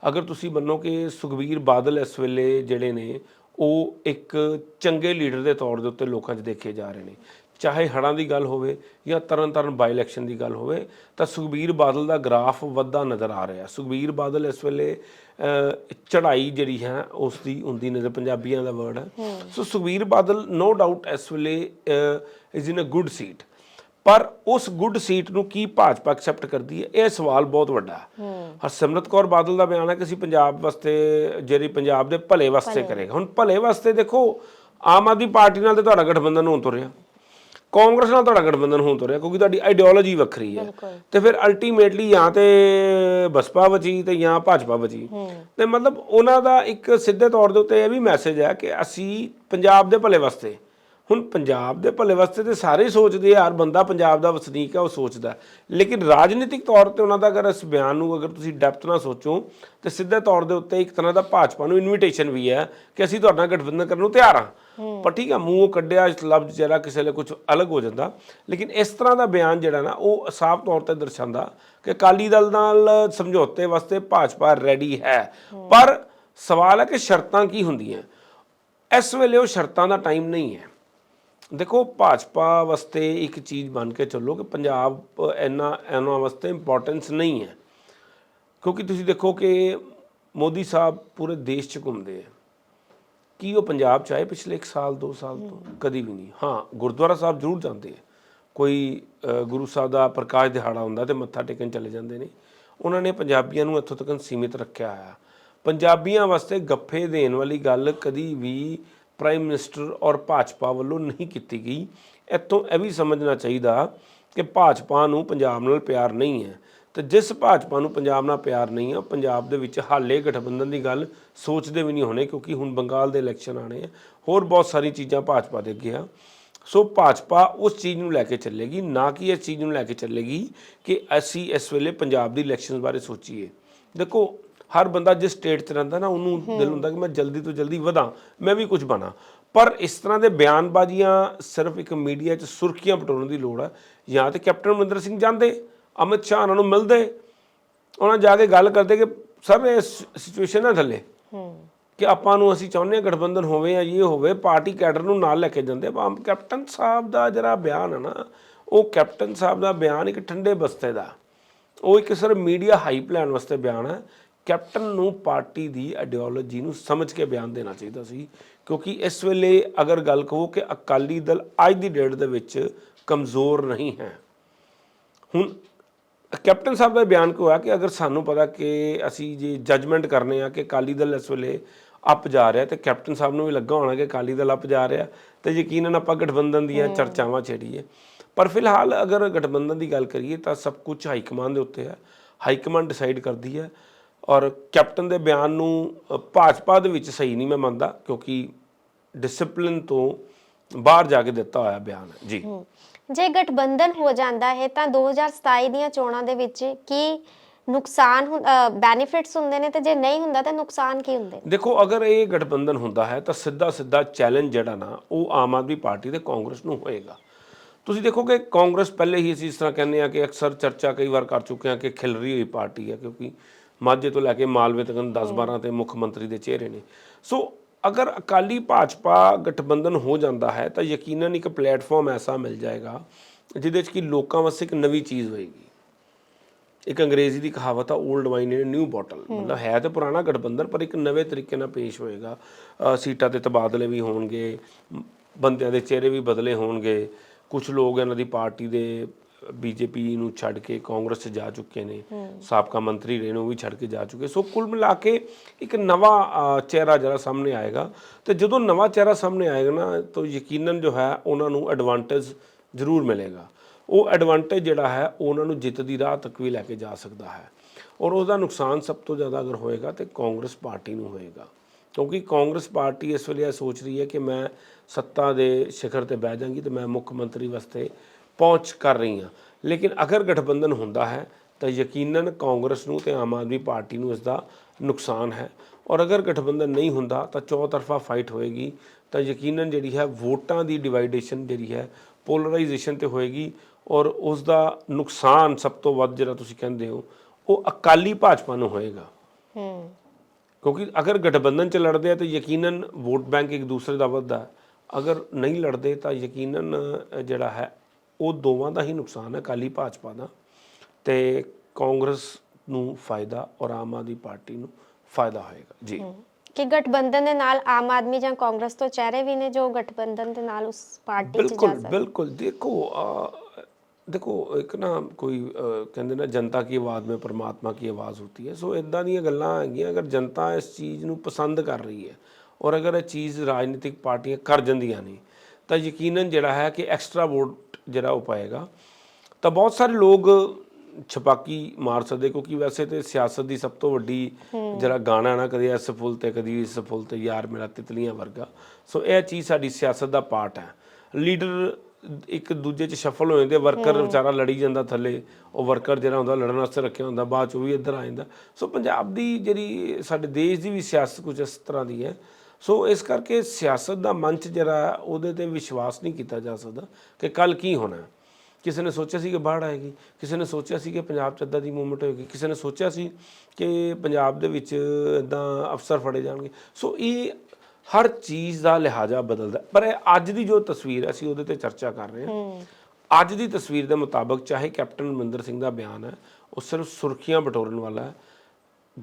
A: ਅਗਰ ਤੁਸੀਂ ਮੰਨੋ ਕਿ ਸੁਖਬੀਰ ਬਾਦਲ ਇਸ ਵੇਲੇ ਜਿਹੜੇ ਨੇ ਉਹ ਇੱਕ ਚੰਗੇ ਲੀਡਰ ਦੇ ਤੌਰ ਦੇ ਉੱਤੇ ਲੋਕਾਂ 'ਚ ਦੇਖੇ ਜਾ ਰਹੇ ਨੇ। ਚਾਹੇ ਹੜਾਂ ਦੀ ਗੱਲ ਹੋਵੇ ਜਾਂ ਤਰਨ ਤਾਰਨ ਬਾਈ ਇਲੈਕਸ਼ਨ ਦੀ ਗੱਲ ਹੋਵੇ ਤਾਂ ਸੁਖਬੀਰ ਬਾਦਲ ਦਾ ਗ੍ਰਾਫ ਵੱਧਦਾ ਨਜ਼ਰ ਆ ਰਿਹਾ। ਸੁਖਬੀਰ ਬਾਦਲ ਇਸ ਵੇਲੇ ਚੜ੍ਹਾਈ ਜਿਹੜੀ ਹੈ ਉਸ ਦੀ ਹੁੰਦੀ ਨਜ਼ਰ ਪੰਜਾਬੀਆਂ ਦਾ ਵਰਡ ਹੈ। So Sukhbir Badal no doubt ਇਸ ਵੇਲੇ is in a good seat ਪਰ ਉਸ ਗੁੱਡ ਸੀਟ ਨੂੰ ਕੀ ਭਾਜਪਾ ਐਕਸੈਪਟ ਕਰਦੀ ਹੈ? ਇਹ ਸਵਾਲ ਬਹੁਤ ਵੱਡਾ ਹੈ। ਹਰਸਿਮਰਤ ਕੌਰ ਬਾਦਲ ਦਾ ਬਿਆਨ ਹੈ ਕਿ ਅਸੀਂ ਪੰਜਾਬ ਵਾਸਤੇ ਜਿਹੜੀ ਪੰਜਾਬ ਦੇ ਭਲੇ ਵਾਸਤੇ ਕਰੇਗਾ ਹੁਣ ਭਲੇ ਵਾਸਤੇ ਦੇਖੋ ਆਮ ਆਦਮੀ ਪਾਰਟੀ ਨਾਲ ਤੇ ਤੁਹਾਡਾ ਗਠਬੰਧਨ ਹੋਣ ਤੁਰਿਆ ਕਾਂਗਰਸ ਨਾਲ ਤੁਹਾਡਾ ਗਠਬੰਧਨ ਹੋਣ ਤੁਰਿਆ ਕਿਉਂਕਿ ਤੁਹਾਡੀ ਆਈਡੀਓਲੋਜੀ ਵੱਖਰੀ ਹੈ। ਤੇ ਫਿਰ ਅਲਟੀਮੇਟਲੀ ਜਾਂ ਤੇ ਬਸਪਾ ਬਚੀ ਤੇ ਜਾਂ ਭਾਜਪਾ ਬਚੀ। ਤੇ ਮਤਲਬ ਉਹਨਾਂ ਦਾ ਇੱਕ ਸਿੱਧੇ ਤੌਰ ਦੇ ਉੱਤੇ ਇਹ ਵੀ ਮੈਸੇਜ ਹੈ ਕਿ ਅਸੀਂ ਪੰਜਾਬ ਦੇ ਭਲੇ ਵਾਸਤੇ ਹੁਣ ਪੰਜਾਬ ਦੇ ਭਲੇ ਵਾਸਤੇ ਤੇ ਸਾਰੇ ਹੀ ਸੋਚਦੇ ਆ ਯਾਰ ਬੰਦਾ ਪੰਜਾਬ ਦਾ ਵਸਨੀਕ ਹੈ ਉਹ ਸੋਚਦਾ। ਲੇਕਿਨ ਰਾਜਨੀਤਿਕ ਤੌਰ ਤੇ ਉਹਨਾਂ ਦਾ ਅਗਰ ਇਸ ਬਿਆਨ ਨੂੰ ਅਗਰ ਤੁਸੀਂ ਡੈਪਥ ਨਾਲ ਸੋਚੋ ਤੇ ਸਿੱਧੇ ਤੌਰ ਦੇ ਉੱਤੇ ਇੱਕ ਤਰ੍ਹਾਂ ਦਾ ਭਾਜਪਾ ਨੂੰ ਇਨਵੀਟੇਸ਼ਨ ਵੀ ਹੈ ਕਿ ਅਸੀਂ ਤੁਹਾਡੇ ਗਠਬੰਧਨ ਕਰਨ ਨੂੰ ਤਿਆਰ ਹਾਂ। ਪਰ ਠੀਕ ਹੈ ਮੂੰਹੋਂ ਕੱਢਿਆ ਇਸ ਲਫ਼ਜ਼ ਜਿਹੜਾ ਕਿਸੇ ਲਈ ਕੁਝ ਅਲੱਗ ਹੋ ਜਾਂਦਾ। ਲੇਕਿਨ ਇਸ ਤਰ੍ਹਾਂ ਦਾ ਬਿਆਨ ਜਿਹੜਾ ਨਾ ਉਹ ਸਾਫ਼ ਤੌਰ ਤੇ ਦਰਸਾਉਂਦਾ ਕਿ ਅਕਾਲੀ ਦਲ ਨਾਲ ਸਮਝੌਤੇ ਵਾਸਤੇ ਭਾਜਪਾ ਰੈਡੀ ਹੈ। ਪਰ ਸਵਾਲ ਹੈ ਕਿ ਸ਼ਰਤਾਂ ਕੀ ਹੁੰਦੀਆਂ? ਇਸ ਵੇਲੇ ਉਹ ਸ਼ਰਤਾਂ ਦਾ ਟਾਈਮ ਨਹੀਂ ਹੈ। ਦੇਖੋ ਭਾਜਪਾ ਵਾਸਤੇ ਇੱਕ ਚੀਜ਼ ਬਣ ਕੇ ਚੱਲੋ ਕਿ ਪੰਜਾਬ ਇੰਨਾ ਇਹਨਾਂ ਵਾਸਤੇ ਇੰਪੋਰਟੈਂਸ ਨਹੀਂ ਹੈ। ਕਿਉਂਕਿ ਤੁਸੀਂ ਦੇਖੋ ਕਿ ਮੋਦੀ ਸਾਹਿਬ ਪੂਰੇ ਦੇਸ਼ 'ਚ ਘੁੰਮਦੇ ਆ। ਕੀ ਉਹ ਪੰਜਾਬ 'ਚ ਆਏ ਪਿਛਲੇ 1 ਸਾਲ 2 ਸਾਲ ਤੋਂ? ਕਦੀ ਵੀ ਨਹੀਂ। ਹਾਂ ਗੁਰਦੁਆਰਾ ਸਾਹਿਬ ਜ਼ਰੂਰ ਜਾਂਦੇ ਆ। ਕੋਈ ਗੁਰੂ ਸਾਹਿਬ ਦਾ ਪ੍ਰਕਾਸ਼ ਦਿਹਾੜਾ ਹੁੰਦਾ ਤੇ ਮੱਥਾ ਟੇਕਣ ਚਲੇ ਜਾਂਦੇ ਨੇ। ਉਹਨਾਂ ਨੇ ਪੰਜਾਬੀਆਂ ਨੂੰ ਇੱਥੋਂ ਤੱਕ ਸੀਮਿਤ ਰੱਖਿਆ ਹੋਇਆ। ਪੰਜਾਬੀਆਂ ਵਾਸਤੇ ਗੱਫੇ ਦੇਣ ਵਾਲੀ ਗੱਲ ਕਦੀ ਵੀ ਪ੍ਰਾਈਮ ਮਿਨਿਸਟਰ ਔਰ ਭਾਜਪਾ ਵੱਲੋਂ ਨਹੀਂ ਕੀਤੀ ਗਈ। ਇੱਥੋਂ ਇਹ ਵੀ ਸਮਝਣਾ ਚਾਹੀਦਾ ਕਿ ਭਾਜਪਾ ਨੂੰ ਪੰਜਾਬ ਨਾਲ ਪਿਆਰ ਨਹੀਂ ਹੈ। ਤੇ ਜਿਸ ਭਾਜਪਾ ਨੂੰ ਪੰਜਾਬ ਨਾਲ ਪਿਆਰ ਨਹੀਂ ਆ ਉਹ ਪੰਜਾਬ ਦੇ ਵਿੱਚ ਹਾਲੇ ਗਠਬੰਧਨ ਦੀ ਗੱਲ ਸੋਚਦੇ ਵੀ ਨਹੀਂ ਹੋਣੇ ਕਿਉਂਕਿ ਹੁਣ ਬੰਗਾਲ ਦੇ ਇਲੈਕਸ਼ਨ ਆਣੇ ਆ। ਹੋਰ ਬਹੁਤ ਸਾਰੀ ਚੀਜ਼ਾਂ ਭਾਜਪਾ ਦੇ ਅੱਗੇ ਆ। ਸੋ ਭਾਜਪਾ ਉਸ ਚੀਜ਼ ਨੂੰ ਲੈ ਕੇ ਚੱਲੇਗੀ, ਨਾ ਕਿ ਇਸ ਚੀਜ਼ ਨੂੰ ਲੈ ਕੇ ਚੱਲੇਗੀ ਕਿ ਅਸੀਂ ਇਸ ਵੇਲੇ ਪੰਜਾਬ ਦੀ ਇਲੈਕਸ਼ਨਸ ਬਾਰੇ ਸੋਚੀਏ। ਦੇਖੋ ਹਰ ਬੰਦਾ ਜਿਸ ਸਟੇਟ 'ਚ ਰਹਿੰਦਾ ਨਾ ਉਹਨੂੰ ਦਿਲ ਹੁੰਦਾ ਕਿ ਮੈਂ ਜਲਦੀ ਤੋਂ ਜਲਦੀ ਵਧਾਂ ਮੈਂ ਵੀ ਕੁਝ ਬਣਾ। ਪਰ ਇਸ ਤਰ੍ਹਾਂ ਦੇ ਬਿਆਨਬਾਜ਼ੀਆਂ ਸਿਰਫ ਇੱਕ ਮੀਡੀਆ 'ਚ ਸੁਰਖੀਆਂ ਬਟੋਰਨ ਦੀ ਲੋੜ ਹੈ ਜਾਂ ਤੇ ਕੈਪਟਨ ਅਮਰਿੰਦਰ ਸਿੰਘ ਜਾਂਦੇ ਅਮਿਤ ਸ਼ਾਹ ਉਹਨਾਂ ਨੂੰ ਮਿਲਦੇ ਉਹਨਾਂ ਜਾ ਕੇ ਗੱਲ ਕਰਦੇ ਕਿ ਸਰ ਇਹ ਸਿਚੁਏਸ਼ਨ ਹੈ ਥੱਲੇ। ਕਿ ਆਪਾਂ ਨੂੰ ਅਸੀਂ ਚਾਹੁੰਦੇ ਹਾਂ ਗਠਬੰਧਨ ਹੋਵੇ ਜਾਂ ਇਹ ਹੋਵੇ ਪਾਰਟੀ ਕੈਡਰ ਨੂੰ ਨਾਲ ਲੈ ਕੇ ਜਾਂਦੇ। ਆਪਾਂ ਕੈਪਟਨ ਸਾਹਿਬ ਦਾ ਜਿਹੜਾ ਬਿਆਨ ਹੈ ਨਾ ਉਹ ਕੈਪਟਨ ਸਾਹਿਬ ਦਾ ਬਿਆਨ ਇੱਕ ਠੰਡੇ ਬਸਤੇ ਦਾ। ਉਹ ਇੱਕ ਸਿਰਫ ਮੀਡੀਆ ਹਾਈਪ ਲੈਣ ਵਾਸਤੇ ਬਿਆਨ ਹੈ ਕੈਪਟਨ ਨੂੰ ਪਾਰਟੀ ਦੀ ਆਈਡੀਓਲੋਜੀ ਨੂੰ ਸਮਝ ਕੇ ਬਿਆਨ ਦੇਣਾ ਚਾਹੀਦਾ ਸੀ ਕਿਉਂਕਿ ਇਸ ਵੇਲੇ ਅਗਰ ਗੱਲ ਕਹੋ ਕਿ ਅਕਾਲੀ ਦਲ ਅੱਜ ਦੀ ਡੇਟ ਦੇ ਵਿੱਚ ਕਮਜ਼ੋਰ ਨਹੀਂ ਹੈ। ਹੁਣ ਕੈਪਟਨ ਸਾਹਿਬ ਦਾ ਬਿਆਨ ਕਿਉਂ ਆ ਕਿ ਅਗਰ ਸਾਨੂੰ ਪਤਾ ਕਿ ਅਸੀਂ ਜੇ ਜੱਜਮੈਂਟ ਕਰਨੇ ਆ ਕਿ ਅਕਾਲੀ ਦਲ ਇਸ ਵੇਲੇ ਅਪ ਜਾ ਰਿਹਾ ਤੇ ਕੈਪਟਨ ਸਾਹਿਬ ਨੂੰ ਵੀ ਲੱਗਾ ਹੋਣਾ ਕਿ ਅਕਾਲੀ ਦਲ ਅਪ ਜਾ ਰਿਹਾ ਤੇ ਯਕੀਨਨ ਆਪਾਂ ਗਠਬੰਧਨ ਦੀਆਂ ਚਰਚਾਵਾਂ ਛੇੜੀਏ। ਪਰ ਫਿਲਹਾਲ ਅਗਰ ਗਠਬੰਧਨ ਦੀ ਗੱਲ ਕਰੀਏ ਤਾਂ ਸਭ ਕੁਝ ਹਾਈ ਕਮਾਂਡ ਦੇ ਉੱਤੇ ਹੈ। ਹਾਈ ਕਮਾਂਡ ਡਿਸਾਈਡ ਕਰਦੀ ਹੈ। ਔਰ ਕੈਪਟਨ ਦੇ ਬਿਆਨ ਨੂੰ ਭਾਜਪਾ ਦੇ ਵਿੱਚ ਸਹੀ ਨਹੀਂ ਮੈਂ ਮੰਨਦਾ ਕਿਉਂਕਿ ਡਿਸਪਲਿਨ ਤੋਂ ਬਾਹਰ ਜਾ ਕੇ ਦਿੱਤਾ ਹੋਇਆ ਬਿਆਨ ਹੈ। ਜੀ।
B: ਜੇ ਗਠਬੰਧਨ ਹੋ ਜਾਂਦਾ ਹੈ ਤਾਂ 2027 ਦੀਆਂ ਚੋਣਾਂ ਦੇ ਵਿੱਚ ਕੀ ਨੁਕਸਾਨ ਬੈਨੀਫਿਟਸ ਹੁੰਦੇ ਨੇ ਤੇ ਜੇ ਨਹੀਂ ਹੁੰਦਾ ਤਾਂ ਨੁਕਸਾਨ ਕੀ ਹੁੰਦੇ ਨੇ?
A: ਦੇਖੋ ਅਗਰ ਇਹ ਗਠਬੰਧਨ ਹੁੰਦਾ ਹੈ ਤਾਂ ਸਿੱਧਾ ਸਿੱਧਾ ਚੈਲੰਜ ਜਿਹੜਾ ਨਾ ਉਹ ਆਮ ਆਦਮੀ ਪਾਰਟੀ ਤੇ ਕਾਂਗਰਸ ਨੂੰ ਹੋਏਗਾ। ਤੁਸੀਂ ਦੇਖੋ ਕਿ ਕਾਂਗਰਸ ਪਹਿਲੇ ਹੀ ਅਸੀਂ ਇਸ ਤਰ੍ਹਾਂ ਕਹਿੰਦੇ ਆ ਕਿ ਅਕਸਰ ਚਰਚਾ ਕਈ ਵਾਰ ਕਰ ਚੁੱਕੇ ਆ ਕਿ ਖਿਲਰੀ ਹੋਈ ਪਾਰਟੀ ਹੈ ਕਿਉਂਕਿ ਮਾਝੇ ਤੋਂ ਲੈ ਕੇ ਮਾਲਵੇ ਤੱਕ 10 12 ਤੇ ਮੁੱਖ ਮੰਤਰੀ ਦੇ ਚਿਹਰੇ ਨੇ। ਸੋ ਅਗਰ ਅਕਾਲੀ ਭਾਜਪਾ ਗਠਬੰਧਨ ਹੋ ਜਾਂਦਾ ਹੈ ਤਾਂ ਯਕੀਨਨ ਇੱਕ ਪਲੇਟਫਾਰਮ ਐਸਾ ਮਿਲ ਜਾਏਗਾ ਜਿਹਦੇ ਵਿੱਚ ਕਿ ਲੋਕਾਂ ਵਾਸਤੇ ਇੱਕ ਨਵੀਂ ਚੀਜ਼ ਹੋਏਗੀ। ਇੱਕ ਅੰਗਰੇਜ਼ੀ ਦੀ ਕਹਾਵਤ ਆ old wine in new bottle ਮਤਲਬ ਹੈ ਤਾਂ ਪੁਰਾਣਾ ਗਠਬੰਧਨ ਪਰ ਇੱਕ ਨਵੇਂ ਤਰੀਕੇ ਨਾਲ ਪੇਸ਼ ਹੋਏਗਾ। ਸੀਟਾਂ ਦੇ ਤਬਾਦਲੇ ਵੀ ਹੋਣਗੇ ਬੰਦਿਆਂ ਦੇ ਚਿਹਰੇ ਵੀ ਬਦਲੇ ਹੋਣਗੇ। ਕੁਝ ਲੋਕ ਇਹਨਾਂ ਦੀ ਪਾਰਟੀ ਦੇ ਬੀਜੇਪੀ ਨੂੰ ਛੱਡ ਕੇ ਕਾਂਗਰਸ 'ਚ ਜਾ ਚੁੱਕੇ ਨੇ। ਸਾਬਕਾ ਮੰਤਰੀ ਰਹੇ ਨੇ ਉਹ ਵੀ ਛੱਡ ਕੇ ਜਾ ਚੁੱਕੇ। ਸੋ ਕੁੱਲ ਮਿਲਾ ਕੇ ਇੱਕ ਨਵਾਂ ਚਿਹਰਾ ਜਿਹੜਾ ਸਾਹਮਣੇ ਆਏਗਾ। ਤੇ ਜਦੋਂ ਨਵਾਂ ਚਿਹਰਾ ਸਾਹਮਣੇ ਆਏਗਾ ਨਾ ਤਾਂ ਯਕੀਨਨ ਜੋ ਹੈ ਉਹਨਾਂ ਨੂੰ ਐਡਵਾਂਟੇਜ ਜ਼ਰੂਰ ਮਿਲੇਗਾ। ਉਹ ਐਡਵਾਂਟੇਜ ਜਿਹੜਾ ਹੈ ਉਹ ਉਹਨਾਂ ਨੂੰ ਜਿੱਤ ਦੀ ਰਾਹ ਤੱਕ ਵੀ ਲੈ ਕੇ ਜਾ ਸਕਦਾ ਹੈ। ਔਰ ਉਹਦਾ ਨੁਕਸਾਨ ਸਭ ਤੋਂ ਜ਼ਿਆਦਾ ਅਗਰ ਹੋਏਗਾ ਤੇ ਕਾਂਗਰਸ ਪਾਰਟੀ ਨੂੰ ਹੋਏਗਾ। ਕਿਉਂਕਿ ਕਾਂਗਰਸ ਪਾਰਟੀ ਇਸ ਵੇਲੇ ਇਹ ਸੋਚ ਰਹੀ ਹੈ ਕਿ ਮੈਂ ਸੱਤਾ ਦੇ ਸਿਖਰ ਤੇ ਬਹਿ ਜਾਵਾਂਗੀ ਤੇ ਮੈਂ ਮੁੱਖ ਮੰਤਰੀ ਵਾਸਤੇ ਪਹੁੰਚ ਕਰ ਰਹੀ ਹਾਂ ਲੇਕਿਨ ਅਗਰ ਗਠਬੰਧਨ ਹੁੰਦਾ ਹੈ ਤਾਂ ਯਕੀਨਨ ਕਾਂਗਰਸ ਨੂੰ ਤੇ ਆਮ ਆਦਮੀ ਪਾਰਟੀ ਨੂੰ ਇਸ ਦਾ ਨੁਕਸਾਨ ਹੈ। ਔਰ ਅਗਰ ਗਠਬੰਧਨ ਨਹੀਂ ਹੁੰਦਾ ਤਾਂ ਚੌਤਰਫਾ ਫਾਈਟ ਹੋਏਗੀ। ਤਾਂ ਯਕੀਨਨ ਜਿਹੜੀ ਹੈ ਵੋਟਾਂ ਦੀ ਡਿਵਾਈਡੇਸ਼ਨ ਜਿਹੜੀ ਹੈ ਪੋਲਰਾਈਜੇਸ਼ਨ ਤੇ ਹੋਏਗੀ। ਔਰ ਉਸ ਦਾ ਨੁਕਸਾਨ ਸਭ ਤੋਂ ਵੱਧ ਜਿਹੜਾ ਤੁਸੀਂ ਕਹਿੰਦੇ ਹੋ ਉਹ ਅਕਾਲੀ ਭਾਜਪਾ ਨੂੰ ਹੋਏਗਾ।
B: ਹੂੰ।
A: ਕਿਉਂਕਿ ਅਗਰ ਗਠਬੰਧਨ ਚ ਲੜਦੇ ਆ ਤਾਂ ਯਕੀਨਨ ਵੋਟ ਬੈਂਕ ਇੱਕ ਦੂਸਰੇ ਦਾ ਵੱਧਦਾ। ਅਗਰ ਨਹੀਂ ਲੜਦੇ ਤਾਂ ਯਕੀਨਨ ਜਿਹੜਾ ਹੈ ਉਹ ਦੋਵਾਂ ਦਾ ਹੀ ਨੁਕਸਾਨ ਹੈ ਕਾਲੀ ਭਾਜਪਾ ਦਾ ਤੇ ਕਾਂਗਰਸ ਨੂੰ ਫਾਇਦਾ ਔਰ ਆਮ ਆਦਮੀ ਪਾਰਟੀ ਨੂੰ ਫਾਇਦਾ ਹੋਏਗਾ। ਜੀ।
B: ਕਿ ਗਠਬੰਧਨ ਦੇ ਨਾਲ ਆਮ ਆਦਮੀ ਜਾਂ ਕਾਂਗਰਸ ਤੋਂ ਚਿਹਰੇ ਵੀ ਨੇ ਜੋ ਗਠਬੰਧਨ ਦੇ ਨਾਲ ਉਸ ਪਾਰਟੀ 'ਚ ਜਾ ਸਕਦੇ?
A: ਬਿਲਕੁਲ। ਬਿਲਕੁਲ ਦੇਖੋ ਦੇਖੋ ਇੱਕ ਨਾ ਕੋਈ ਕਹਿੰਦੇ ਨਾ ਜਨਤਾ ਕੀ ਆਵਾਜ਼ ਮੇ ਪਰਮਾਤਮਾ ਕੀ ਆਵਾਜ਼ ਹੁੰਦੀ ਹੈ। ਸੋ ਇਦਾਂ ਦੀਆਂ ਗੱਲਾਂ ਹੈਗੀਆਂ ਅਗਰ ਜਨਤਾ ਇਸ ਚੀਜ਼ ਨੂੰ ਪਸੰਦ ਕਰ ਰਹੀ ਹੈ ਔਰ ਅਗਰ ਇਹ ਚੀਜ਼ ਰਾਜਨੀਤਿਕ ਪਾਰਟੀਆਂ ਕਰ ਜਾਂਦੀਆਂ ਨੇ ਤਾਂ ਯਕੀਨਨ ਜਿਹੜਾ ਹੈ ਕਿ ਐਕਸਟਰਾ ਵੋਟ ਜਿਹੜਾ ਉਹ ਪਾਏਗਾ। ਤਾਂ ਬਹੁਤ ਸਾਰੇ ਲੋਕ ਛਪਾਕੀ ਮਾਰ ਸਕਦੇ ਕਿਉਂਕਿ ਵੈਸੇ ਤੇ ਸਿਆਸਤ ਦੀ ਸਭ ਤੋਂ ਵੱਡੀ ਜਿਹੜਾ ਗਾਣਾ ਨਾ ਕਦੇ ਇਸ ਫੁੱਲ ਤੇ ਕਦੀ ਇਸ ਫੁੱਲ ਤੇ ਯਾਰ ਮੇਰਾ ਤਿਤਲੀਆਂ ਵਰਗਾ। ਸੋ ਇਹ ਚੀਜ਼ ਸਾਡੀ ਸਿਆਸਤ ਦਾ ਪਾਰਟ ਹੈ। ਲੀਡਰ ਇੱਕ ਦੂਜੇ ਚ ਸ਼ਫਲ ਹੋ ਜਾਂਦੇ ਵਰਕਰ ਵਿਚਾਰਾ ਲੜੀ ਜਾਂਦਾ ਥੱਲੇ ਉਹ ਵਰਕਰ ਜਿਹੜਾ ਹੁੰਦਾ ਲੜਨ ਵਾਸਤੇ ਰੱਖਿਆ ਹੁੰਦਾ ਬਾਅਦ ਚ ਉਹ ਵੀ ਇੱਧਰ ਆ ਜਾਂਦਾ। ਸੋ ਪੰਜਾਬ ਦੀ ਜਿਹੜੀ ਸਾਡੇ ਦੇਸ਼ ਦੀ ਵੀ ਸਿਆਸਤ ਕੁਝ ਇਸ ਤਰ੍ਹਾਂ ਦੀ ਹੈ ਸੋ ਇਸ ਕਰਕੇ ਸਿਆਸਤ ਦਾ ਮੰਚ ਜਿਹੜਾ ਉਹਦੇ ਤੇ ਵਿਸ਼ਵਾਸ ਨਹੀਂ ਕੀਤਾ ਜਾ ਸਕਦਾ ਕਿ ਕੱਲ ਕੀ ਹੋਣਾ ਕਿਸੇ ਨੇ ਸੋਚਿਆ ਸੀ ਕਿ ਬਾੜ ਆਏਗੀ ਕਿਸੇ ਨੇ ਸੋਚਿਆ ਸੀ ਕਿ ਪੰਜਾਬ 'ਚ ਇੱਦਾਂ ਦੀ ਮੂਵਮੈਂਟ ਹੋਏਗੀ ਕਿਸੇ ਨੇ ਸੋਚਿਆ ਸੀ ਕਿ ਪੰਜਾਬ ਦੇ ਵਿੱਚ ਇਦਾਂ ਅਫਸਰ ਫੜੇ ਜਾਣਗੇ। ਸੋ ਇਹ ਹਰ ਚੀਜ਼ ਦਾ ਲਿਹਾਜ਼ਾ ਬਦਲਦਾ। ਪਰ ਇਹ ਅੱਜ ਦੀ ਜੋ ਤਸਵੀਰ ਹੈ ਅਸੀਂ ਉਹਦੇ ਤੇ ਚਰਚਾ ਕਰ ਰਹੇ ਹਾਂ। ਅੱਜ ਦੀ ਤਸਵੀਰ ਦੇ ਮੁਤਾਬਕ ਚਾਹੇ ਕੈਪਟਨ ਅਮਰਿੰਦਰ ਸਿੰਘ ਦਾ ਬਿਆਨ ਹੈ ਉਹ ਸਿਰਫ ਸੁਰਖੀਆਂ ਬਟੋਰਨ ਵਾਲਾ ਹੈ।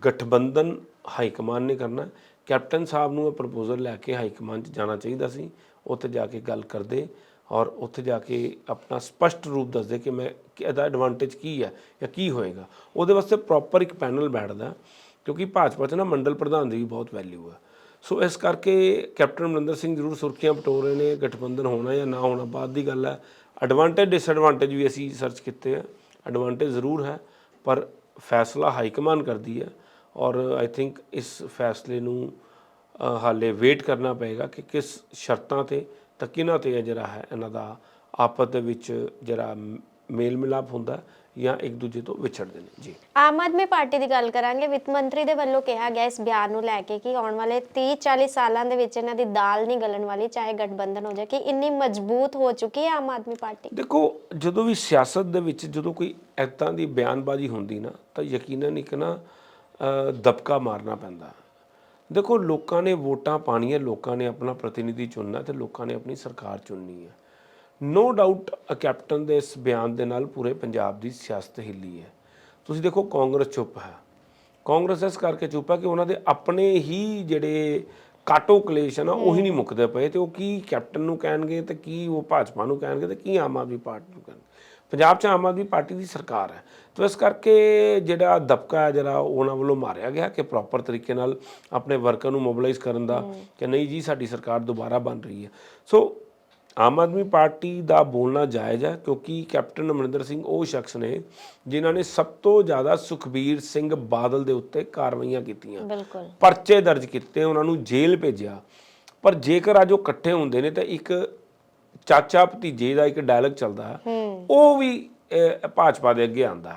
A: ਗਠਬੰਧਨ ਹਾਈ ਕਮਾਨ ਨੇ ਕਰਨਾ। ਕੈਪਟਨ ਸਾਹਿਬ ਨੂੰ ਇਹ ਪ੍ਰਪੋਜ਼ਲ ਲੈ ਕੇ ਹਾਈ ਕਮਾਨ 'ਚ ਜਾਣਾ ਚਾਹੀਦਾ ਸੀ। ਉੱਥੇ ਜਾ ਕੇ ਗੱਲ ਕਰਦੇ ਔਰ ਉੱਥੇ ਜਾ ਕੇ ਆਪਣਾ ਸਪਸ਼ਟ ਰੂਪ ਦੱਸਦੇ ਕਿ ਮੈਂ ਇਹਦਾ ਐਡਵਾਂਟੇਜ ਕੀ ਹੈ ਜਾਂ ਕੀ ਹੋਏਗਾ। ਉਹਦੇ ਵਾਸਤੇ ਪ੍ਰੋਪਰ ਇੱਕ ਪੈਨਲ ਬੈਠਦਾ ਕਿਉਂਕਿ ਭਾਜਪਾ 'ਚ ਨਾ ਮੰਡਲ ਪ੍ਰਧਾਨ ਦੀ ਵੀ ਬਹੁਤ ਵੈਲਿਊ ਹੈ ਸੋ ਇਸ ਕਰਕੇ ਕੈਪਟਨ ਅਮਰਿੰਦਰ ਸਿੰਘ ਜ਼ਰੂਰ ਸੁਰਖੀਆਂ ਪਟੋ ਰਹੇ ਨੇ, ਗਠਬੰਧਨ ਹੋਣਾ ਜਾਂ ਨਾ ਹੋਣਾ ਬਾਅਦ ਦੀ ਗੱਲ ਹੈ। ਐਡਵਾਂਟੇਜ ਡਿਸਐਡਵਾਂਟੇਜ ਵੀ ਅਸੀਂ ਸਰਚ ਕੀਤੇ ਆ। ਐਡਵਾਂਟੇਜ ਜ਼ਰੂਰ ਹੈ, ਪਰ ਫੈਸਲਾ ਹਾਈ ਕਮਾਨ ਕਰਦੀ ਹੈ। ਔਰ ਆਈ ਥਿੰਕ ਇਸ ਫੈਸਲੇ ਨੂੰ ਹਾਲੇ ਵੇਟ ਕਰਨਾ ਪਏਗਾ ਕਿ ਕਿਸ ਸ਼ਰਤਾਂ ਤੇ ਤਾਂ ਕਿਹਨਾਂ ਤੇ ਜਿਹੜਾ ਹੈ ਇਹਨਾਂ ਦਾ ਆਪਸ ਦੇ ਵਿੱਚ ਜਿਹੜਾ ਮੇਲ ਮਿਲਾਪ ਹੁੰਦਾ ਜਾਂ ਇੱਕ ਦੂਜੇ ਤੋਂ ਵਿਛੜਦੇ ਨੇ। ਜੀ।
B: ਆਮ ਆਦਮੀ ਪਾਰਟੀ ਦੀ ਗੱਲ ਕਰਾਂਗੇ ਵਿੱਤ ਮੰਤਰੀ ਦੇ ਵੱਲੋਂ ਕਿਹਾ ਗਿਆ ਇਸ ਬਿਆਨ ਨੂੰ ਲੈ ਕੇ ਕਿ ਆਉਣ ਵਾਲੇ 30 40 ਸਾਲਾਂ ਦੇ ਵਿੱਚ ਇਹਨਾਂ ਦੀ ਦਾਲ ਨਹੀਂ ਗਲਣ ਵਾਲੀ ਚਾਹੇ ਗਠਬੰਧਨ ਹੋ ਜਾਏ ਕਿ ਇੰਨੀ ਮਜ਼ਬੂਤ ਹੋ ਚੁੱਕੀ ਹੈ ਆਮ ਆਦਮੀ ਪਾਰਟੀ।
A: ਦੇਖੋ ਜਦੋਂ ਵੀ ਸਿਆਸਤ ਦੇ ਵਿੱਚ ਜਦੋਂ ਕੋਈ ਐਦਾਂ ਦੀ ਬਿਆਨਬਾਜ਼ੀ ਹੁੰਦੀ ਨਾ ਤਾਂ ਯਕੀਨਨ ਇੱਕ ਨਾ ਦਬਕਾ ਮਾਰਨਾ ਪੈਂਦਾ। ਦੇਖੋ, ਲੋਕਾਂ ਨੇ ਵੋਟਾਂ ਪਾਣੀਆਂ, ਲੋਕਾਂ ਨੇ ਆਪਣਾ ਪ੍ਰਤੀਨਿਧੀ ਚੁਣਨਾ ਤੇ ਲੋਕਾਂ ਨੇ ਆਪਣੀ ਸਰਕਾਰ ਚੁਣਨੀ ਹੈ। ਨੋ ਡਾਊਟ ਕੈਪਟਨ ਦੇ ਇਸ ਬਿਆਨ ਦੇ ਨਾਲ ਪੂਰੇ ਪੰਜਾਬ ਦੀ ਸਿਆਸਤ ਹਿੱਲੀ ਹੈ। ਤੁਸੀਂ ਦੇਖੋ, ਕਾਂਗਰਸ ਚੁੱਪ ਹੈ। ਕਾਂਗਰਸ ਇਸ ਕਰਕੇ ਚੁੱਪ ਹੈ ਕਿ ਉਹਨਾਂ ਦੇ ਆਪਣੇ ਹੀ ਜਿਹੜੇ ਕਾਟੋ ਕਲੇਸ਼ ਹੈ ਨਾ, ਉਹੀ ਨਹੀਂ ਮੁੱਕਦੇ ਪਏ ਤੇ ਉਹ ਕੀ ਕੈਪਟਨ ਨੂੰ ਕਹਿਣਗੇ ਤੇ ਕੀ ਉਹ ਭਾਜਪਾ ਨੂੰ ਕਹਿਣਗੇ ਤੇ ਕੀ ਆਮ ਆਦਮੀ ਪਾਰਟੀ ਨੂੰ ਕਹਿਣਗੇ। ਪੰਜਾਬ 'ਚ ਆਮ ਆਦਮੀ ਪਾਰਟੀ ਦੀ ਸਰਕਾਰ ਹੈ। ਤੇ ਇਸ ਕਰਕੇ ਜਿਹੜਾ ਦਬਕਾ ਹੈ ਜਿਹੜਾ ਉਹਨਾਂ ਵੱਲੋਂ ਮਾਰਿਆ ਗਿਆ ਕਿ ਪ੍ਰੋਪਰ ਤਰੀਕੇ ਨਾਲ ਆਪਣੇ ਵਰਕਰ ਨੂੰ ਮੋਬਿਲਾਈਜ਼ ਕਰਨ ਦਾ ਕਿ ਨਹੀਂ ਜੀ ਸਾਡੀ ਸਰਕਾਰ ਦੁਬਾਰਾ ਬਣ ਰਹੀ ਹੈ। ਸੋ ਆਮ ਆਦਮੀ ਪਾਰਟੀ ਦਾ ਬੋਲਣਾ ਜਾਇਜ਼ ਹੈ ਕਿਉਂਕਿ ਕੈਪਟਨ ਅਮਰਿੰਦਰ ਸਿੰਘ ਉਹ ਸ਼ਖਸ ਨੇ ਜਿਨ੍ਹਾਂ ਨੇ ਸਭ ਤੋਂ ਜ਼ਿਆਦਾ ਸੁਖਬੀਰ ਸਿੰਘ ਬਾਦਲ ਦੇ ਉੱਤੇ ਕਾਰਵਾਈਆਂ ਕੀਤੀਆਂ। ਪਰਚੇ ਦਰਜ ਕੀਤੇ ਉਹਨਾਂ ਨੂੰ ਜੇਲ੍ਹ ਭੇਜਿਆ। ਪਰ ਜੇਕਰ ਅੱਜ ਉਹ ਇਕੱਠੇ ਹੁੰਦੇ ਨੇ ਤਾਂ ਇੱਕ ਚਾਚਾ ਭਤੀਜੇ ਦਾ ਇੱਕ ਡਾਇਲੌਗ ਚੱਲਦਾ ਉਹ ਵੀ ਭਾਜਪਾ ਦੇ ਅੱਗੇ ਆਂਦਾ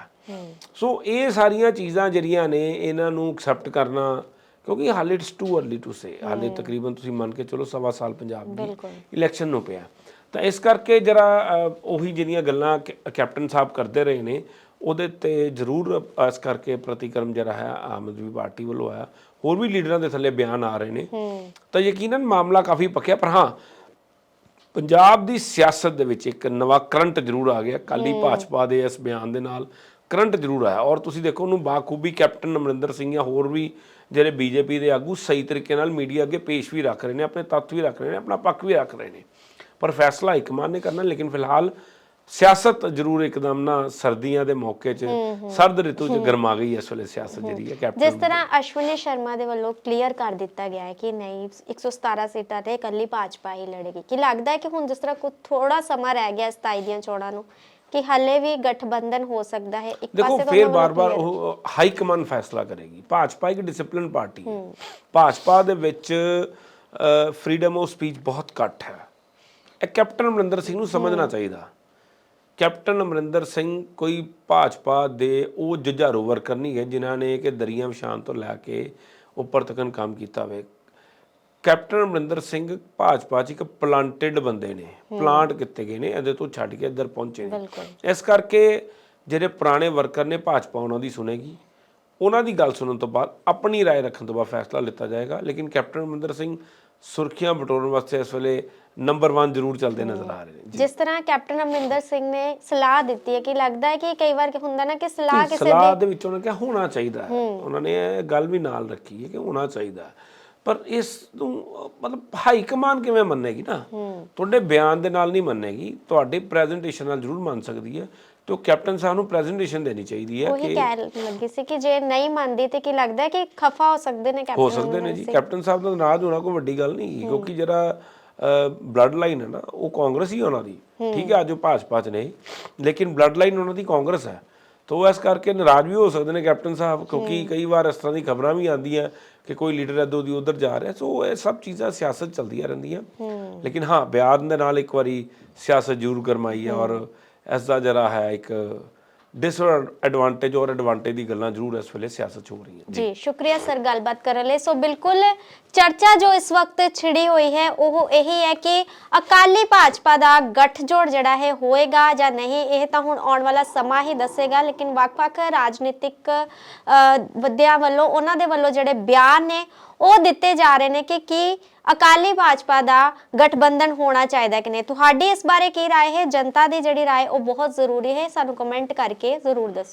A: ਸੋ ਇਹ ਸਾਰੀਆਂ ਚੀਜ਼ਾਂ ਜਿਹੜੀਆਂ ਨੇ ਇਹਨਾਂ ਨੂੰ ਐਕਸੈਪਟ ਕਰਨਾ ਕਿਉਂਕਿ ਹਾਲੇ it's too early to say ਹਾਲੇ ਤਕਰੀਬਨ ਤੁਸੀਂ ਮੰਨ ਕੇ ਚਲੋ ਸਵਾ ਸਾਲ ਪੰਜਾਬ ਦੀ ਇਲੈਕਸ਼ਨ ਨੂੰ ਪਿਆ। ਤਾਂ ਇਸ ਕਰਕੇ ਜਰਾ ਉਹੀ ਜਿਹੜੀਆਂ ਗੱਲਾਂ ਕੈਪਟਨ ਸਾਹਿਬ ਕਰਦੇ ਰਹੇ ਨੇ ਉਹਦੇ ਤੇ ਜ਼ਰੂਰ ਇਸ ਕਰਕੇ ਪ੍ਰਤੀਕਰਮ ਜਿਹੜਾ ਹੈ ਆਮ ਆਦਮੀ ਪਾਰਟੀ ਵੱਲੋਂ ਆਇਆ। ਹੋਰ ਵੀ ਲੀਡਰਾਂ ਦੇ ਥੱਲੇ ਬਿਆਨ ਆ ਰਹੇ ਨੇ। ਤਾਂ ਯਕੀਨਨ ਮਾਮਲਾ ਕਾਫੀ ਪੱਕਿਆ ਪਰ ਹਾਂ ਪੰਜਾਬ ਦੀ ਸਿਆਸਤ ਦੇ ਵਿੱਚ ਇੱਕ ਨਵਾਂ ਕਰੰਟ ਜ਼ਰੂਰ ਆ ਗਿਆ। ਕਾਲੀ ਭਾਜਪਾ ਦੇ ਇਸ ਬਿਆਨ ਦੇ ਨਾਲ। ਕਰੰਟ ਜ਼ਰੂਰ ਆਇਆ। ਔਰ ਤੁਸੀਂ ਦੇਖੋ ਉਹਨੂੰ ਬਾਖੂਬੀ ਕੈਪਟਨ ਅਮਰਿੰਦਰ ਸਿੰਘ ਜਾਂ ਹੋਰ ਵੀ ਜਿਹੜੇ ਬੀਜੇਪੀ ਦੇ ਆਗੂ ਸਹੀ ਤਰੀਕੇ ਨਾਲ ਮੀਡੀਆ ਅੱਗੇ ਪੇਸ਼ ਵੀ ਰੱਖ ਰਹੇ ਨੇ ਆਪਣੇ ਤੱਥ ਵੀ ਰੱਖ ਰਹੇ ਨੇ ਆਪਣਾ ਪੱਖ ਵੀ ਰੱਖ ਰਹੇ ਨੇ। ਪਰ ਫੈਸਲਾ ਹਾਈਕਮਾਨ ਨੇ ਕਰਨਾ ਲੇਕਿਨ ਫਿਲਹਾਲ ਸਿਆਸਤ ਜ਼ਰੂਰ ਇੱਕਦਮ ਨਾ ਸਰਦੀਆਂ ਦੇ ਮੌਕੇ 'ਚ ਸਰਦ ਰਿਤੂ 'ਚ ਗਰਮਾ ਗਈ ਇਸ ਵੇਲੇ ਸਿਆਸਤ ਜਿਹੜੀ ਹੈ ਕੈਪਟਨ
B: ਜਿਸ ਤਰ੍ਹਾਂ ਅਸ਼ਵਨੀ ਸ਼ਰਮਾ ਦੇ ਵੱਲੋਂ ਕਲੀਅਰ ਕਰ ਦਿੱਤਾ ਗਿਆ ਹੈ ਕਿ ਨਹੀਂ 117 ਸੀਟਾਂ ਤੇ ਇਕੱਲੀ ਭਾਜਪਾ ਹੀ ਲੜੇਗੀ। ਕਿ ਲੱਗਦਾ ਹੈ ਕਿ ਹੁਣ ਜਿਸ ਤਰ੍ਹਾਂ ਕੁਝ ਥੋੜਾ ਸਮਾਂ ਰਹਿ ਗਿਆ 27 ਦੀਆਂ ਚੋਣਾਂ ਨੂੰ ਕਿ ਹੱਲੇ ਵੀ ਗਠਬੰਧਨ ਹੋ ਸਕਦਾ ਹੈ ਇੱਕ
A: ਦੇਖੋ
B: ਪਾਸੇ ਤਾਂ
A: ਫਿਰ ਬਾਰ-ਬਾਰ ਉਹ ਹਾਈ ਕਮਾਂਡ ਫੈਸਲਾ ਕਰੇਗੀ। ਭਾਜਪਾ ਇੱਕ ਡਿਸਪਲਿਨ ਪਾਰਟੀ ਹੈ। ਭਾਜਪਾ ਦੇ ਵਿੱਚ ਫਰੀडम ਆਫ ਸਪੀਚ ਬਹੁਤ ਘੱਟ ਹੈ। ਇਹ ਕੈਪਟਨ ਅਮਰਿੰਦਰ ਸਿੰਘ ਨੂੰ ਸਮਝਣਾ ਚਾਹੀਦਾ। ਕੈਪਟਨ ਅਮਰਿੰਦਰ ਸਿੰਘ ਕੋਈ ਭਾਜਪਾ ਦੇ ਉਹ ਜੁਝਾਰੂ ਵਰਕਰ ਨਹੀਂ ਹੈ ਜਿਨ੍ਹਾਂ ਨੇ ਕਿ ਦਰੀਆਂ ਵਿਛਾਣ ਤੋਂ ਲੈ ਕੇ ਉੱਪਰ ਤੱਕਨ ਕੰਮ ਕੀਤਾ ਹੋਵੇ। ਕੈਪਟਨ ਅਮਰਿੰਦਰ ਸਿੰਘ ਭਾਜਪਾ 'ਚ ਇੱਕ ਪਲਾਂਟਡ ਬੰਦੇ ਨੇ ਪਲਾਂਟ ਕੀਤੇ ਗਏ ਨੇ ਇਹਦੇ ਤੋਂ ਛੱਡ ਕੇ ਇੱਧਰ ਪਹੁੰਚੇ ਨੇ
B: ਬਿਲਕੁਲ
A: ਇਸ ਕਰਕੇ ਜਿਹੜੇ ਪੁਰਾਣੇ ਵਰਕਰ ਨੇ ਭਾਜਪਾ ਉਹਨਾਂ ਦੀ ਸੁਣੇਗੀ ਉਹਨਾਂ ਦੀ ਗੱਲ ਸੁਣਨ ਤੋਂ ਬਾਅਦ ਆਪਣੀ رائے ਰੱਖਣ ਤੋਂ ਬਾਅਦ ਫੈਸਲਾ ਲਿੱਤਾ ਜਾਏਗਾ ਲੇਕਿਨ ਕੈਪਟਨ ਅਮਰਿੰਦਰ ਸਿੰਘ ਸੁਰਖੀਆਂ ਬਟੋਰਨ ਵਾਸਤੇ ਇਸ ਵੇਲੇ ਨੰਬਰ 1 ਜ਼ਰੂਰ ਚੱਲਦੇ ਨਜ਼ਰ ਆ ਰਹੇ ਨੇ
B: ਜਿਸ ਤਰ੍ਹਾਂ ਕੈਪਟਨ ਅਮਰਿੰਦਰ ਸਿੰਘ ਨੇ ਸਲਾਹ ਦਿੱਤੀ ਹੈ ਕਿ ਲੱਗਦਾ ਹੈ ਕਿ ਕਈ ਵਾਰ ਕੀ ਹੁੰਦਾ ਨਾ ਕਿ ਸਲਾਹ ਕਿਸੇ
A: ਸਲਾਹ
B: ਦੇ
A: ਦੇ ਵਿੱਚ ਉਹਨਾਂ ਕਿਹਾ ਹੋਣਾ ਚਾਹੀਦਾ ਹੈ ਉਹਨਾਂ ਨੇ ਇਹ ਗੱਲ ਵੀ ਨਾਲ ਰੱਖੀ ਹੈ ਕਿ ਹੋਣਾ ਚਾਹੀਦਾ ਹੈ। ਪਰ ਇਸ ਨੂੰ ਮਤਲਬ ਹਾਈ ਕਮਾਨ ਕਿਵੇਂ ਮੰਨੇਗੀ ਨਾ? ਤੁਹਾਡੇ ਬਿਆਨ ਦੇ ਨਾਲ ਨਹੀਂ ਮੰਨੇਗੀ। ਤੁਹਾਡੇ ਪ੍ਰੈਜੈਂਟੇਸ਼ਨ ਨਾਲ ਜ਼ਰੂਰ ਮੰਨ ਸਕਦੀ ਹੈ ਤੇ ਉਹ ਕੈਪਟਨ ਸਾਹਿਬ ਨੂੰ ਪ੍ਰੈਜੈਂਟੇਸ਼ਨ ਦੇਣੀ ਚਾਹੀਦੀ ਹੈ
B: ਉਹੀ
A: ਕਿ
B: ਕਹਿ ਲੱਗੀ ਸੀ ਕਿ ਜੇ ਨਹੀਂ ਮੰਨਦੀ ਤੇ ਕੀ ਲੱਗਦਾ ਕਿ ਖਫਾ ਹੋ ਸਕਦੇ ਨੇ ਕੈਪਟਨ
A: ਹੋ ਸਕਦੇ ਨੇ ਜੀ। ਕੈਪਟਨ ਸਾਹਿਬ ਦਾ ਨਾਰਾਜ਼ ਹੋਣਾ ਕੋਈ ਵੱਡੀ ਗੱਲ ਨਹੀਂ ਕਿਉਂਕਿ ਜਿਹੜਾ ਬਲੱਡ ਲਾਈਨ ਹੈ ਨਾ ਉਹ ਕਾਂਗਰਸ ਹੀ ਉਹਨਾਂ ਦੀ। ਠੀਕ ਹੈ ਅੱਜ ਉਹ ਭਾਜਪਾ 'ਚ ਨੇ। ਲੇਕਿਨ ਬਲੱਡ ਲਾਈਨ ਉਹਨਾਂ ਦੀ ਕਾਂਗਰਸ ਹੈ। ਤਾਂ ਇਸ ਕਰਕੇ ਨਾਰਾਜ਼ ਵੀ ਹੋ ਸਕਦੇ ਨੇ ਕੈਪਟਨ ਸਾਹਿਬ ਕਿਉਂਕਿ ਕਈ ਵਾਰ ਇਸ ਤਰ੍ਹਾਂ ਦੀ ਖਬਰਾਂ ਵੀ ਆਉਂਦੀਆਂ ਕਿ ਕੋਈ ਲੀਡਰ ਇੱਧਰੋਂ ਦੀ ਉਧਰ ਜਾ ਰਿਹਾ। ਸੋ ਇਹ ਸਭ ਚੀਜ਼ਾਂ ਸਿਆਸਤ ਚੱਲਦੀਆਂ ਰਹਿੰਦੀਆਂ। ਲੇਕਿਨ ਹਾਂ ਬਿਆਨ ਦੇ ਨਾਲ ਇੱਕ ਵਾਰੀ ਸਿਆਸਤ ਜ਼ਰੂਰ ਗਰਮਾਈ ਹੈ ਔਰ ਇਸ ਦਾ ਜਰਾ ਹੈ ਇੱਕ ਡਿਸਐਡਵਾਂਟੇਜ ਔਰ ਐਡਵਾਂਟੇਜ ਦੀ ਗੱਲਾਂ ਜ਼ਰੂਰ ਇਸ ਵੇਲੇ ਸਿਆਸਤ 'ਚ ਹੋ ਰਹੀਆਂ
B: ਜੀ, ਸ਼ੁਕਰੀਆ ਸਰ ਗੱਲਬਾਤ ਕਰਨ ਲਈ। ਸੋ ਬਿਲਕੁਲ ਚਰਚਾ ਜੋ ਇਸ ਵਕਤ ਛਿੜੀ ਹੋਈ ਹੈ, ਉਹ ਇਹੀ ਹੈ ਕਿ ਅਕਾਲੀ ਭਾਜਪਾ ਦਾ ਗੱਠਜੋੜ ਜਿਹੜਾ ਹੈ, ਹੋਏਗਾ ਜਾਂ ਨਹੀਂ, ਇਹ ਤਾਂ ਹੁਣ ਆਉਣ ਵਾਲਾ ਸਮਾਂ ਹੀ ਦੱਸੇਗਾ। ਲੇਕਿਨ ਵੱਖ-ਵੱਖ ਰਾਜਨੀਤਿਕ ਵਿਦਿਆ ਵੱਲੋਂ, ਉਹਨਾਂ ਦੇ ਵੱਲੋਂ ਜਿਹੜੇ ਬਿਆਨ ਨੇ, ਉਹ ਦਿੱਤੇ ਜਾ ਰਹੇ ਨੇ ਕਿ ਕੀ ਅਕਾਲੀ ਭਾਜਪਾ ਦਾ ਗਠਬੰਧਨ ਹੋਣਾ ਚਾਹੀਦਾ ਕਿ ਨਹੀਂ ਤੁਹਾਡੀ ਇਸ ਬਾਰੇ ਕੀ رائے ਹੈ ਜਨਤਾ ਦੀ ਜਿਹੜੀ رائے ਉਹ ਬਹੁਤ ਜ਼ਰੂਰੀ ਹੈ ਸਾਨੂੰ ਕਮੈਂਟ ਕਰਕੇ ਜ਼ਰੂਰ ਦੱਸੋ